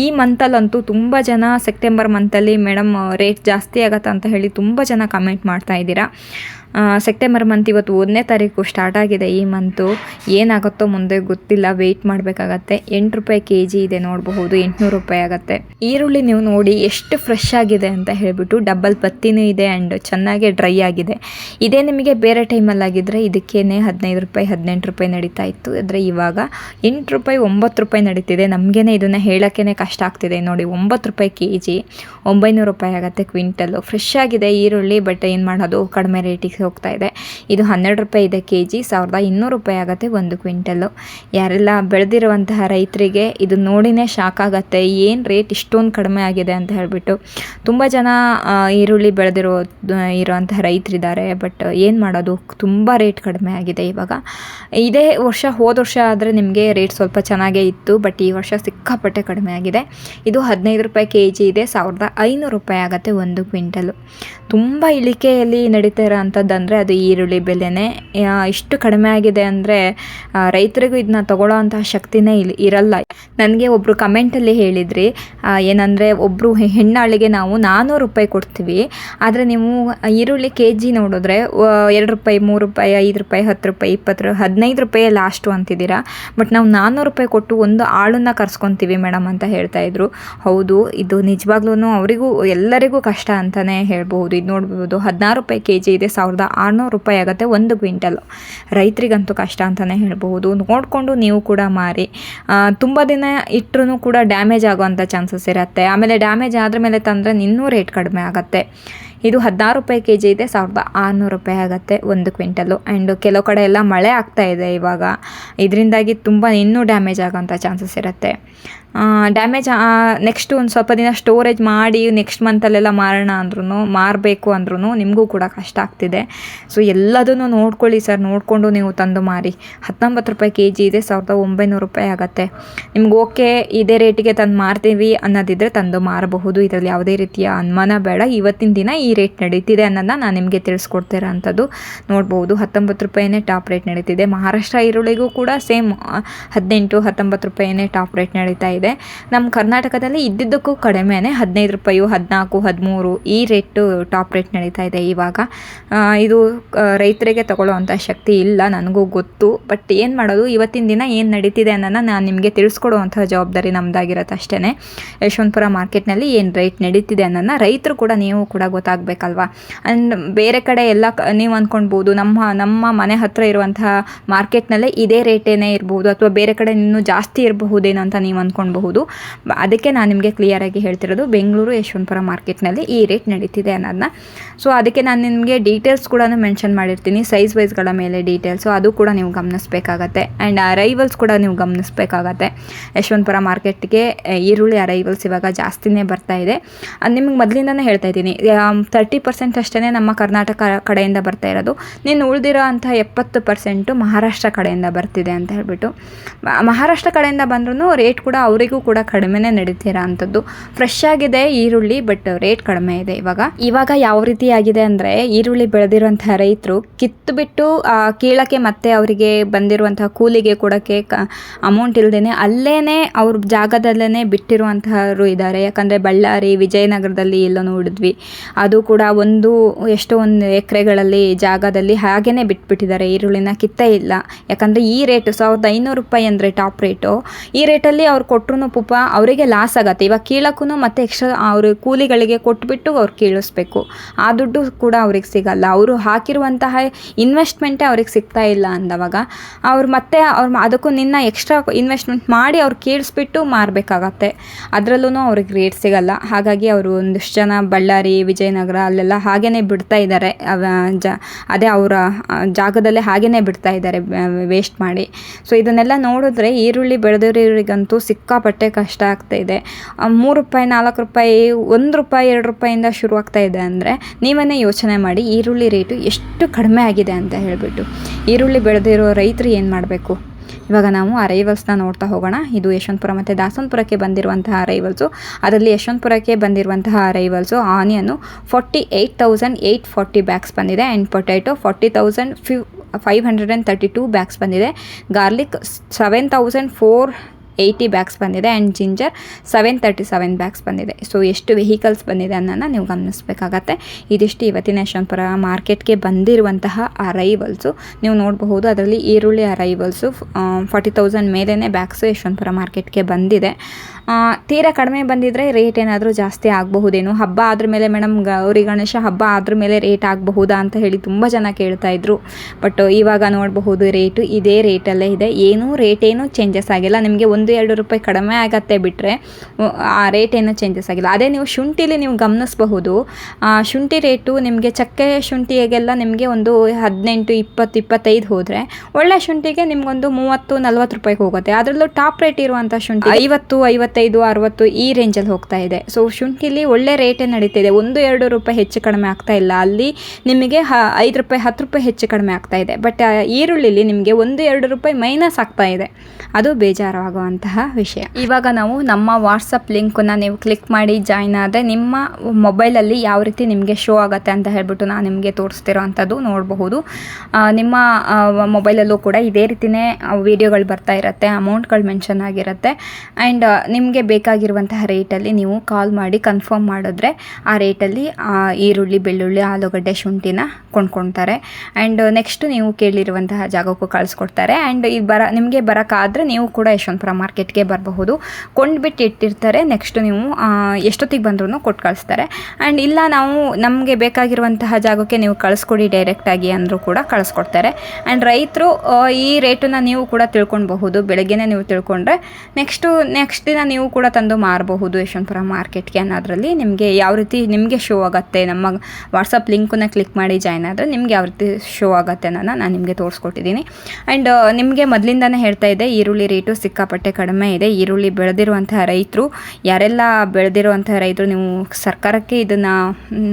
Speaker 1: ಈ ಮಂತಲ್ಲಂತೂ ತುಂಬ ಜನ ಸೆಪ್ಟೆಂಬರ್ ಮಂತಲ್ಲಿ ಮೇಡಮ್ ರೇಟ್ ಜಾಸ್ತಿ ಆಗತ್ತೆ ಅಂತ ಹೇಳಿ ತುಂಬ ಜನ ಕಮೆಂಟ್ ಮಾಡ್ತಾ ಇದ್ದೀರಾ. ಸೆಪ್ಟೆಂಬರ್ ಮಂತ್ ಇವತ್ತು ಒಂದನೇ ತಾರೀಕು ಸ್ಟಾರ್ಟ್ ಆಗಿದೆ ಈ ಮಂತು ಏನಾಗುತ್ತೋ ಮುಂದೆ ಗೊತ್ತಿಲ್ಲ ವೆಯ್ಟ್ ಮಾಡಬೇಕಾಗತ್ತೆ. ಎಂಟು ರೂಪಾಯಿ ಕೆ ಜಿ ಇದೆ ನೋಡಬಹುದು, ಎಂಟುನೂರು ರೂಪಾಯಿ ಆಗುತ್ತೆ. ಈರುಳ್ಳಿ ನೀವು ನೋಡಿ ಎಷ್ಟು ಫ್ರೆಶ್ ಆಗಿದೆ ಅಂತ ಹೇಳಿಬಿಟ್ಟು ಡಬ್ಬಲ್ ಪತ್ತಿನೂ ಇದೆ ಆ್ಯಂಡ್ ಚೆನ್ನಾಗಿ ಡ್ರೈ ಆಗಿದೆ. ಇದೇ ನಿಮಗೆ ಬೇರೆ ಟೈಮಲ್ಲಿ ಆಗಿದ್ದರೆ ಇದಕ್ಕೇನೆ ಹದಿನೈದು ರೂಪಾಯಿ, ಹದಿನೆಂಟು ರೂಪಾಯಿ ನಡೀತಾ ಇತ್ತು. ಆದರೆ ಇವಾಗ ಎಂಟು ರೂಪಾಯಿ, ಒಂಬತ್ತು ರೂಪಾಯಿ ನಡೀತಿದೆ. ನಮಗೇನೆ ಇದನ್ನು ಹೇಳೋಕ್ಕೇ ಕಷ್ಟ ಆಗ್ತಿದೆ. ನೋಡಿ, ಒಂಬತ್ತು ರೂಪಾಯಿ ಕೆ ಜಿ ಒಂಬೈನೂರು ರೂಪಾಯಿ ಆಗುತ್ತೆ ಕ್ವಿಂಟಲ್ಲು. ಫ್ರೆಶ್ ಆಗಿದೆ ಈರುಳ್ಳಿ ಬಟ್ ಏನು ಮಾಡೋದು? ಕಡಿಮೆ ರೇಟಿಗೆ ಹೋಗ್ತಾ ಇದೆ. ಇದು ಹನ್ನೆರಡು ರೂಪಾಯಿ ಇದೆ ಕೆ ಜಿ ಸಾವಿರದ ಇನ್ನೂರು ರೂಪಾಯಿ ಆಗುತ್ತೆ ಒಂದು ಕ್ವಿಂಟಲ್ಲು ಯಾರೆಲ್ಲ ಬೆಳೆದಿರುವಂತಹ ರೈತರಿಗೆ ಇದು ನೋಡಿನೇ ಶಾಕ್ ಆಗುತ್ತೆ. ಏನು ರೇಟ್ ಇಷ್ಟೊಂದು ಕಡಿಮೆ ಆಗಿದೆ ಅಂತ ಹೇಳಿಬಿಟ್ಟು ತುಂಬ ಜನ ಈರುಳ್ಳಿ ಬೆಳೆದಿರೋ ಇರುವಂತಹ ರೈತರಿದ್ದಾರೆ. ಬಟ್ ಏನು ಮಾಡೋದು? ತುಂಬ ರೇಟ್ ಕಡಿಮೆ ಆಗಿದೆ ಇವಾಗ. ಇದೇ ವರ್ಷ, ಹೋದ ವರ್ಷ ಆದರೆ ನಿಮಗೆ ರೇಟ್ ಸ್ವಲ್ಪ ಚೆನ್ನಾಗೇ ಇತ್ತು. ಬಟ್ ಈ ವರ್ಷ ಸಿಕ್ಕಾಪಟ್ಟೆ ಕಡಿಮೆ ಆಗಿದೆ. ಇದು ಹದಿನೈದು ರೂಪಾಯಿ ಕೆ ಜಿ ಇದೆ. ಸಾವಿರದ ಐನೂರು ರೂಪಾಯಿ ಆಗುತ್ತೆ ಒಂದು ಕ್ವಿಂಟಲು. ತುಂಬ ಇಳಿಕೆಯಲ್ಲಿ ನಡೀತಾ ಇರೋ ಅಂಥದ್ದಂದರೆ ಅದು ಈರುಳ್ಳಿ ಬೆಲೆನೇ. ಇಷ್ಟು ಕಡಿಮೆ ಆಗಿದೆ ಅಂದರೆ ರೈತರಿಗೂ ಇದನ್ನ ತಗೊಳ್ಳೋ ಅಂತಹ ಶಕ್ತಿನೇ ಇಲ್ಲಿ ಇರಲ್ಲ. ನನಗೆ ಒಬ್ಬರು ಕಮೆಂಟಲ್ಲಿ ಹೇಳಿದ್ರಿ ಏನಂದರೆ ಒಬ್ಬರು ಹೆಣ್ಣಾಳಿಗೆ ನಾವು ನಾನ್ನೂರು ರೂಪಾಯಿ ಕೊಡ್ತೀವಿ, ಆದರೆ ನೀವು ಈರುಳ್ಳಿ ಕೆ ಜಿ ನೋಡಿದ್ರೆ ಎರಡು ರೂಪಾಯಿ, ಮೂರು ರೂಪಾಯಿ, ಐದು ರೂಪಾಯಿ, ಹತ್ತು ರೂಪಾಯಿ, ಇಪ್ಪತ್ತು ಹದಿನೈದು ರೂಪಾಯಿ ಲಾಸ್ಟು ಅಂತಿದ್ದೀರಾ. ಬಟ್ ನಾವು ನಾನ್ನೂರು ರೂಪಾಯಿ ಕೊಟ್ಟು ಒಂದು ಆಳನ್ನು ಕರ್ಸ್ಕೊತೀವಿ ಮೇಡಮ್ ಅಂತ ಹೇಳ್ತಾ ಇದ್ರು. ಹೌದು, ಇದು ನಿಜವಾಗ್ಲೂ ಅವರಿಗೂ, ಎಲ್ಲರಿಗೂ ಕಷ್ಟ ಅಂತಲೇ ಹೇಳ್ಬೋದು ಇದು ನೋಡ್ಬೋದು, ಹದಿನಾರು ರೂಪಾಯಿ ಕೆ ಜಿ ಇದೆ ಸಾವಿರದ ಆರುನೂರು ರೂಪಾಯಿ ಆಗುತ್ತೆ ಒಂದು ಕ್ವಿಂಟಲ್. ರೈತರಿಗಂತೂ ಕಷ್ಟ ಅಂತಲೇ ಹೇಳ್ಬೋದು ನೋಡಿಕೊಂಡು ನೀವು ಕೂಡ ಮಾರಿ. ತುಂಬ ದಿನ ಇಟ್ಟರೂ ಕೂಡ ಡ್ಯಾಮೇಜ್ ಆಗೋವಂಥ ಚಾನ್ಸಸ್ ಇರುತ್ತೆ. ಆಮೇಲೆ ಡ್ಯಾಮೇಜ್ ಆದ್ರ ಮೇಲೆ ತಂದರೆ ಇನ್ನೂ ರೇಟ್ ಕಡಿಮೆ ಆಗುತ್ತೆ. ಇದು ಹದಿನಾರು ರೂಪಾಯಿ ಕೆ ಜಿ ಇದೆ, ಸಾವಿರದ ಆರುನೂರು ರೂಪಾಯಿ ಆಗುತ್ತೆ ಒಂದು ಕ್ವಿಂಟಲು. ಆ್ಯಂಡ್ ಕೆಲವು ಕಡೆ ಎಲ್ಲ ಮಳೆ ಆಗ್ತಾ ಇದೆ ಇವಾಗ. ಇದರಿಂದಾಗಿ ತುಂಬ ಇನ್ನೂ ಡ್ಯಾಮೇಜ್ ಆಗೋಂಥ ಚಾನ್ಸಸ್ ಇರುತ್ತೆ. ಡ್ಯಾಮೇಜ್ ನೆಕ್ಸ್ಟ್ ಒಂದು ಸ್ವಲ್ಪ ದಿನ ಸ್ಟೋರೇಜ್ ಮಾಡಿ ನೆಕ್ಸ್ಟ್ ಮಂತಲ್ಲೆಲ್ಲ ಮಾರೋಣ ಅಂದ್ರೂ ಮಾರಬೇಕು ಅಂದ್ರೂ ನಿಮಗೂ ಕೂಡ ಕಷ್ಟ ಆಗ್ತಿದೆ. ಸೊ ಎಲ್ಲದನ್ನು ನೋಡ್ಕೊಳ್ಳಿ ಸರ್, ನೋಡಿಕೊಂಡು ನೀವು ತಂದು ಮಾರಿ. ಹತ್ತೊಂಬತ್ತು ರೂಪಾಯಿ ಕೆ ಜಿ ಇದೆ, ಸಾವಿರದ ಒಂಬೈನೂರು ರೂಪಾಯಿ ಆಗುತ್ತೆ. ನಿಮ್ಗೆ ಓಕೆ ಇದೇ ರೇಟಿಗೆ ತಂದು ಮಾರ್ತೀವಿ ಅನ್ನೋದಿದ್ದರೆ ತಂದು ಮಾರಬಹುದು. ಇದರಲ್ಲಿ ಯಾವುದೇ ರೀತಿಯ ಅನುಮಾನ ಬೇಡ. ಇವತ್ತಿನ ದಿನ ಈ ರೇಟ್ ನಡೀತಿದೆ ಅನ್ನೋದನ್ನ ನಾನು ನಿಮಗೆ ತಿಳಿಸ್ಕೊಡ್ತಿರೋ ಅಂಥದ್ದು. ನೋಡ್ಬೋದು, ಹತ್ತೊಂಬತ್ತು ರೂಪಾಯಿನೇ ಟಾಪ್ ರೇಟ್ ನಡೀತಿದೆ. ಮಹಾರಾಷ್ಟ್ರ ಈರುಳ್ಳಿಗೂ ಕೂಡ ಸೇಮ್ ಹದಿನೆಂಟು, ಹತ್ತೊಂಬತ್ತು ರೂಪಾಯಿನೇ ಟಾಪ್ ರೇಟ್ ನಡೀತಾ ಇದೆ. ನಮ್ಮ ಕರ್ನಾಟಕದಲ್ಲಿ ಇದ್ದಿದ್ದಕ್ಕೂ ಕಡಿಮೆನೆ ಹದಿನೈದು ರೂಪಾಯಿ, ಹದಿನಾಲ್ಕು, ಹದಿಮೂರು ಈ ರೇಟು ಟಾಪ್ ರೇಟ್ ನಡೀತಾ ಇದೆ ಇವಾಗ. ಇದು ರೈತರಿಗೆ ತಗೊಳ್ಳೋವಂಥ ಶಕ್ತಿ ಇಲ್ಲ ನನಗೂ ಗೊತ್ತು. ಬಟ್ ಏನು ಮಾಡೋದು, ಇವತ್ತಿನ ದಿನ ಏನು ನಡೀತಿದೆ ಅನ್ನೋದನ್ನ ನಾನು ನಿಮಗೆ ತಿಳಿಸ್ಕೊಡುವಂಥ ಜವಾಬ್ದಾರಿ ನಮ್ಮದಾಗಿರುತ್ತೆ ಅಷ್ಟೇ ಯಶವಂತಪುರ ಮಾರ್ಕೆಟ್ನಲ್ಲಿ ಏನು ರೇಟ್ ನಡೀತಿದೆ ಅನ್ನೋದನ್ನ ರೈತರು ಕೂಡ ನೀವು ಕೂಡ ಗೊತ್ತಾಗಬೇಕಲ್ವಾ? ಆ್ಯಂಡ್ ಬೇರೆ ಕಡೆ ಎಲ್ಲ ನೀವು ಅಂದ್ಕೊಳ್ಬೋದು ನಮ್ಮ ನಮ್ಮ ಮನೆ ಹತ್ತಿರ ಇರುವಂತಹ ಮಾರ್ಕೆಟ್ನಲ್ಲೇ ಇದೇ ರೇಟೇನೇ ಇರ್ಬೋದು ಅಥವಾ ಬೇರೆ ಕಡೆ ಇನ್ನೂ ಜಾಸ್ತಿ ಇರಬಹುದೇನೋ ಅಂತ ನೀವು ಅಂದ್ಕೊಳ್ಬಹುದು ಬ- ಅದಕ್ಕೆ ನಾನು ನಿಮಗೆ ಕ್ಲಿಯರಾಗಿ ಹೇಳ್ತಿರೋದು ಬೆಂಗಳೂರು ಯಶವಂತಪುರ ಮಾರ್ಕೆಟ್ನಲ್ಲಿ ಈ ರೇಟ್ ನಡೀತಿದೆ ಅನ್ನೋದನ್ನ ಸೊ ಅದಕ್ಕೆ ನಾನು ನಿಮಗೆ ಡೀಟೇಲ್ಸ್ ಕೂಡ ಮೆನ್ಷನ್ ಮಾಡಿರ್ತೀನಿ ಸೈಜ್ ವೈಸ್ಗಳ ಮೇಲೆ ಡೀಟೇಲ್ಸು ಅದು ಕೂಡ ನೀವು ಗಮನಿಸಬೇಕಾಗತ್ತೆ. ಆ್ಯಂಡ್ ಅರೈವಲ್ಸ್ ಕೂಡ ನೀವು ಗಮನಿಸಬೇಕಾಗತ್ತೆ. ಯಶವಂತಪುರ ಮಾರ್ಕೆಟ್ಗೆ ಈರುಳ್ಳಿ ಅರೈವಲ್ಸ್ ಇವಾಗ ಜಾಸ್ತಿನೇ ಬರ್ತಾ ಇದೆ. ಅದು ನಿಮ್ಗೆ ಮೊದಲಿಂದನೇ ಹೇಳ್ತಾ ಇದ್ದೀನಿ. ತರ್ಟಿ ಪರ್ಸೆಂಟ್ ಅಷ್ಟೇ ನಮ್ಮ ಕರ್ನಾಟಕ ಕಡೆಯಿಂದ ಬರ್ತಾ ಇರೋದು. ನೀನು ಉಳಿದಿರೋ ಅಂಥ ಎಪ್ಪತ್ತು ಪರ್ಸೆಂಟು ಮಹಾರಾಷ್ಟ್ರ ಕಡೆಯಿಂದ ಬರ್ತಿದೆ ಅಂತ ಹೇಳ್ಬಿಟ್ಟು. ಮಹಾರಾಷ್ಟ್ರ ಕಡೆಯಿಂದ ಬಂದ್ರೂ ರೇಟ್ ಕೂಡ ಅವರಿಗೂ ಕೂಡ ಕಡಿಮೆನೆ ನಡೀತಿರೋ ಅಂಥದ್ದು. ಫ್ರೆಶ್ ಆಗಿದೆ ಈರುಳ್ಳಿ ಬಟ್ ರೇಟ್ ಕಡಿಮೆ ಇದೆ ಇವಾಗ. ಇವಾಗ ಯಾವ ರೀತಿ ಆಗಿದೆ ಅಂದರೆ ಈರುಳ್ಳಿ ಬೆಳೆದಿರುವಂತಹ ರೈತರು ಕಿತ್ತು ಬಿಟ್ಟು ಕೀಳಕ್ಕೆ ಮತ್ತೆ ಅವರಿಗೆ ಬಂದಿರುವಂತಹ ಕೂಲಿಗೆ ಕೊಡೋಕ್ಕೆ ಅಮೌಂಟ್ ಇಲ್ಲದೇನೆ ಅಲ್ಲೇನೆ ಅವ್ರ ಜಾಗದಲ್ಲೇನೆ ಬಿಟ್ಟಿರುವಂತಹವರು ಇದ್ದಾರೆ. ಯಾಕಂದರೆ ಬಳ್ಳಾರಿ, ವಿಜಯನಗರದಲ್ಲಿ ಎಲ್ಲೋ ನೋಡಿದ್ವಿ ಅದು ಕೂಡ ಒಂದು, ಎಷ್ಟೋ ಒಂದು ಎಕರೆಗಳಲ್ಲಿ ಜಾಗದಲ್ಲಿ ಹಾಗೇನೆ ಬಿಟ್ಬಿಟ್ಟಿದ್ದಾರೆ. ಈರುಳ್ಳಿನ ಕಿತ್ತೇ ಇಲ್ಲ. ಯಾಕಂದರೆ ಈ ರೇಟು ಸಾವಿರದ ಐನೂರು ರೂಪಾಯಿ ಅಂದರೆ ಟಾಪ್ ರೇಟು ಈ ರೇಟಲ್ಲಿ ಅವ್ರು ಕೊಟ್ಟರು ಪುಪ ಅವರಿಗೆ ಲಾಸ್ ಆಗತ್ತೆ. ಇವಾಗ ಕೀಳಕ್ಕೂ ಮತ್ತೆ ಎಕ್ಸ್ಟ್ರಾ ಅವರು ಕೂಲಿಗಳಿಗೆ ಕೊಟ್ಬಿಟ್ಟು ಅವ್ರು ಕೀಳಿಸ್ಬೇಕು. ಆ ದುಡ್ಡು ಕೂಡ ಅವ್ರಿಗೆ ಸಿಗಲ್ಲ. ಅವರು ಹಾಕಿರುವಂತಹ ಇನ್ವೆಸ್ಟ್ಮೆಂಟೇ ಅವ್ರಿಗೆ ಸಿಗ್ತಾ ಇಲ್ಲ ಅಂದವಾಗ ಅವ್ರು ಮತ್ತೆ ಅವ್ರು ಅದಕ್ಕೂ ನಿನ್ನ ಎಕ್ಸ್ಟ್ರಾ ಇನ್ವೆಸ್ಟ್ಮೆಂಟ್ ಮಾಡಿ ಅವ್ರು ಕೇಳಿಸ್ಬಿಟ್ಟು ಮಾರಬೇಕಾಗತ್ತೆ. ಅದರಲ್ಲೂ ಅವ್ರಿಗೆ ರೇಟ್ ಸಿಗಲ್ಲ. ಹಾಗಾಗಿ ಅವರು ಒಂದಿಷ್ಟು ಜನ ಬಳ್ಳಾರಿ, ವಿಜಯನಗರ ಅಲ್ಲೆಲ್ಲ ಹಾಗೇ ಬಿಡ್ತಾ ಇದ್ದಾರೆ ಜ ಅದೇ ಅವರ ಜಾಗದಲ್ಲೇ ಹಾಗೇ ಬಿಡ್ತಾ ಇದ್ದಾರೆ ವೇಸ್ಟ್ ಮಾಡಿ. ಸೊ ಇದನ್ನೆಲ್ಲ ನೋಡಿದ್ರೆ ಈರುಳ್ಳಿ ಬೆಳೆದವರಿಗಂತೂ ಸಿಕ್ಕಾಪಟ್ಟೆ ಸಿಕ್ಕಾಪಟ್ಟೆ ಕಷ್ಟ ಆಗ್ತಾ ಇದೆ. ಆ, ಮೂರು ರೂಪಾಯಿ ನಾಲ್ಕು ರೂಪಾಯಿ ಒಂದು ರೂಪಾಯಿ ಎರಡು ರೂಪಾಯಿಂದ ಶುರು ಇದೆ ಅಂದರೆ ನೀವನ್ನೇ ಯೋಚನೆ ಮಾಡಿ ಈರುಳ್ಳಿ ರೇಟು ಎಷ್ಟು ಕಡಿಮೆ ಆಗಿದೆ ಅಂತ ಹೇಳಿಬಿಟ್ಟು. ಈರುಳ್ಳಿ ಬೆಳೆದಿರೋ ರೈತರು ಏನು ಮಾಡಬೇಕು? ಇವಾಗ ನಾವು ಅರೈವಲ್ಸ್ನ ನೋಡ್ತಾ ಹೋಗೋಣ. ಇದು ಯಶವಂತಪುರ ಮತ್ತು ದಾಸನಪುರಕ್ಕೆ ಬಂದಿರುವಂತಹ ರೈವಲ್ಸು ಅದರಲ್ಲಿ ಯಶವಂತಪುರಕ್ಕೆ ಬಂದಿರುವಂತಹ arrivals onion forty eight thousand eight forty bags ಬಂದಿದೆ and potato forty thousand five five hundred and thirty two bags ಬಂದಿದೆ. Garlic seven thousand four eighty bags ಬಂದಿದೆ and ginger seven thirty seven bags ಬಂದಿದೆ. So ಎಷ್ಟು vehicles ಬಂದಿದೆ ಅನ್ನೋದನ್ನ ನೀವು ಗಮನಿಸಬೇಕಾಗತ್ತೆ. ಇದಿಷ್ಟು ಇವತ್ತಿನ ಯಶವಂತಪುರ ಮಾರ್ಕೆಟ್ಗೆ ಬಂದಿರುವಂತಹ ಅರೈವಲ್ಸು ನೀವು ನೋಡಬಹುದು ಅದರಲ್ಲಿ ಈರುಳ್ಳಿ ಅರೈವಲ್ಸು ಫಾರ್ಟಿ ತೌಸಂಡ್ ಮೇಲೇ ಬ್ಯಾಗ್ಸು ಯಶವಂತಪುರ ಮಾರ್ಕೆಟ್ಗೆ ಬಂದಿದೆ. ತೀರಾ ಕಡಿಮೆ ಬಂದಿದ್ದರೆ ರೇಟ್ ಏನಾದರೂ ಜಾಸ್ತಿ ಆಗಬಹುದೇನು? ಹಬ್ಬ ಆದ್ರ ಮೇಲೆ ಮೇಡಮ್ ಗೌರಿ ಗಣೇಶ ಹಬ್ಬ ಆದ್ರ ಮೇಲೆ ರೇಟ್ ಆಗಬಹುದಾ ಅಂತ ಹೇಳಿ ತುಂಬ ಜನ ಕೇಳ್ತಾ ಇದ್ರು. ಬಟ್ ಇವಾಗ ನೋಡಬಹುದು ರೇಟು ಇದೇ ರೇಟಲ್ಲೇ ಇದೆ. ಏನೂ ರೇಟ್ ಏನು ಚೇಂಜಸ್ ಆಗಿಲ್ಲ. ನಿಮಗೆ ಒಂದು ಎರಡು ರೂಪಾಯಿ ಕಡಿಮೆ ಆಗತ್ತೆ ಬಿಟ್ಟರೆ ಆ ರೇಟ್ ಏನು ಚೇಂಜಸ್ ಆಗಿಲ್ಲ. ಅದೇ ನೀವು ಶುಂಠಿಲಿ ನೀವು ಗಮನಿಸಬಹುದು. ಆ, ಶುಂಠಿ ರೇಟು ನಿಮಗೆ ಚಕ್ಕೆ ಶುಂಠಿಗೆಲ್ಲ ನಿಮಗೆ ಒಂದು ಹದಿನೆಂಟು ಇಪ್ಪತ್ತು ಇಪ್ಪತ್ತೈದು ಹೋದರೆ ಒಳ್ಳೆ ಶುಂಠಿಗೆ ನಿಮಗೊಂದು ಮೂವತ್ತು ನಲ್ವತ್ತು ರೂಪಾಯಿಗೆ ಹೋಗುತ್ತೆ. ಅದರಲ್ಲೂ ಟಾಪ್ ರೇಟ್ ಇರುವಂಥ ಶುಂಠಿ ಐವತ್ತು ಐವತ್ತೈದು ಅರವತ್ತು ಈ ರೇಂಜಲ್ಲಿ ಹೋಗ್ತಾ ಇದೆ. ಸೊ ಶುಂಠಿಲಿ ಒಳ್ಳೆ ರೇಟೇ ನಡೀತಿದೆ ಒಂದು ಎರಡು ರೂಪಾಯಿ ಹೆಚ್ಚು ಕಡಿಮೆ ಆಗ್ತಾ ಇಲ್ಲ. ಅಲ್ಲಿ ನಿಮಗೆ ಹ ಐದು ರೂಪಾಯಿ ಹತ್ತು ರೂಪಾಯಿ ಹೆಚ್ಚು ಕಡಿಮೆ ಆಗ್ತಾ ಇದೆ. ಬಟ್ ಈರುಳ್ಳಿಲಿ ನಿಮಗೆ ಒಂದು ಎರಡು ರೂಪಾಯಿ ಮೈನಸ್ ಆಗ್ತಾ ಇದೆ. ಅದು ಬೇಜಾರಾಗುವಂತಹ ವಿಷಯ. ಇವಾಗ ನಾವು ನಮ್ಮ ವಾಟ್ಸಪ್ ಲಿಂಕನ್ನು ನೀವು ಕ್ಲಿಕ್ ಮಾಡಿ ಜಾಯ್ನ್ ಆದರೆ ನಿಮ್ಮ ಮೊಬೈಲಲ್ಲಿ ಯಾವ ರೀತಿ ನಿಮಗೆ ಶೋ ಆಗುತ್ತೆ ಅಂತ ಹೇಳ್ಬಿಟ್ಟು ನಾನು ನಿಮಗೆ ತೋರಿಸ್ತಿರೋ ಅಂಥದ್ದು ನೋಡಬಹುದು. ನಿಮ್ಮ ಮೊಬೈಲಲ್ಲೂ ಕೂಡ ಇದೇ ರೀತಿಯೇ ವೀಡಿಯೋಗಳು ಬರ್ತಾ ಇರುತ್ತೆ ಅಮೌಂಟ್ಗಳು ಮೆನ್ಷನ್ ಆಗಿರುತ್ತೆ. ಆ್ಯಂಡ್ ನಿಮಗೆ ಬೇಕಾಗಿರುವಂತಹ ರೇಟಲ್ಲಿ ನೀವು ಕಾಲ್ ಮಾಡಿ ಕನ್ಫರ್ಮ್ ಮಾಡಿದ್ರೆ ಆ ರೇಟಲ್ಲಿ ಈರುಳ್ಳಿ, ಬೆಳ್ಳುಳ್ಳಿ, ಆಲೂಗಡ್ಡೆ, ಶುಂಠಿನ ಕೊಂಡ್ಕೊಳ್ತಾರೆ ಆ್ಯಂಡ್ ನೆಕ್ಸ್ಟ್ ನೀವು ಕೇಳಿರುವಂತಹ ಜಾಗಕ್ಕೂ ಕಳಿಸ್ಕೊಡ್ತಾರೆ. ಆ್ಯಂಡ್ ಈ ಬರ, ನಿಮಗೆ ಬರೋಕ್ಕಾದರೆ ನೀವು ಕೂಡ ಯಶವಂತಪುರ ಮಾರ್ಕೆಟ್ಗೆ ಬರಬಹುದು. ಕೊಂಡ್ಬಿಟ್ಟು ಇಟ್ಟಿರ್ತಾರೆ. ನೆಕ್ಸ್ಟ್ ನೀವು ಎಷ್ಟೊತ್ತಿಗೆ ಬಂದ್ರೂ ಕೊಟ್ಟು ಕಳಿಸ್ತಾರೆ. ಆ್ಯಂಡ್ ಇಲ್ಲ, ನಾವು ನಮಗೆ ಬೇಕಾಗಿರುವಂತಹ ಜಾಗಕ್ಕೆ ನೀವು ಕಳಿಸ್ಕೊಡಿ ಡೈರೆಕ್ಟಾಗಿ ಅಂದರೂ ಕೂಡ ಕಳಿಸ್ಕೊಡ್ತಾರೆ. ಆ್ಯಂಡ್ ರೈತರು ಈ ರೇಟನ್ನು ನೀವು ಕೂಡ ತಿಳ್ಕೊಳ್ಬಹುದು. ಬೆಳಗ್ಗೆನೇ ನೀವು ತಿಳ್ಕೊಂಡ್ರೆ ನೆಕ್ಸ್ಟು ನೆಕ್ಸ್ಟ್ ದಿನ ನೀವು ಕೂಡ ತಂದು ಮಾರಬಹುದು ಯಶವಂತಪುರ ಮಾರ್ಕೆಟ್ಗೆ ಅನ್ನೋದ್ರಲ್ಲಿ. ನಿಮಗೆ ಯಾವ ರೀತಿ, ನಿಮಗೆ ಶೋ ಆಗುತ್ತೆ. ನಮ್ಮ ವಾಟ್ಸಪ್ ಲಿಂಕನ್ನು ಕ್ಲಿಕ್ ಮಾಡಿ ಜಾಯ್ನ್ ಆದರೆ ನಿಮಗೆ ಯಾವ ರೀತಿ ಶೋ ಆಗುತ್ತೆ ಅನ್ನೋದನ್ನ ನಾನು ನಿಮಗೆ ತೋರಿಸ್ಕೊಟ್ಟಿದ್ದೀನಿ. ಆ್ಯಂಡ್ ನಿಮಗೆ ಮೊದಲಿಂದನೇ ಹೇಳ್ತಾ ಇದ್ದೆ, ಈರುಳ್ಳಿ ರೇಟು ಸಿಕ್ಕಾಪಟ್ಟೆ ಕಡಿಮೆ ಇದೆ. ಈರುಳ್ಳಿ ಬೆಳೆದಿರುವಂತಹ ರೈತರು, ಯಾರೆಲ್ಲ ಬೆಳೆದಿರುವಂತಹ ರೈತರು, ನೀವು ಸರ್ಕಾರಕ್ಕೆ ಇದನ್ನು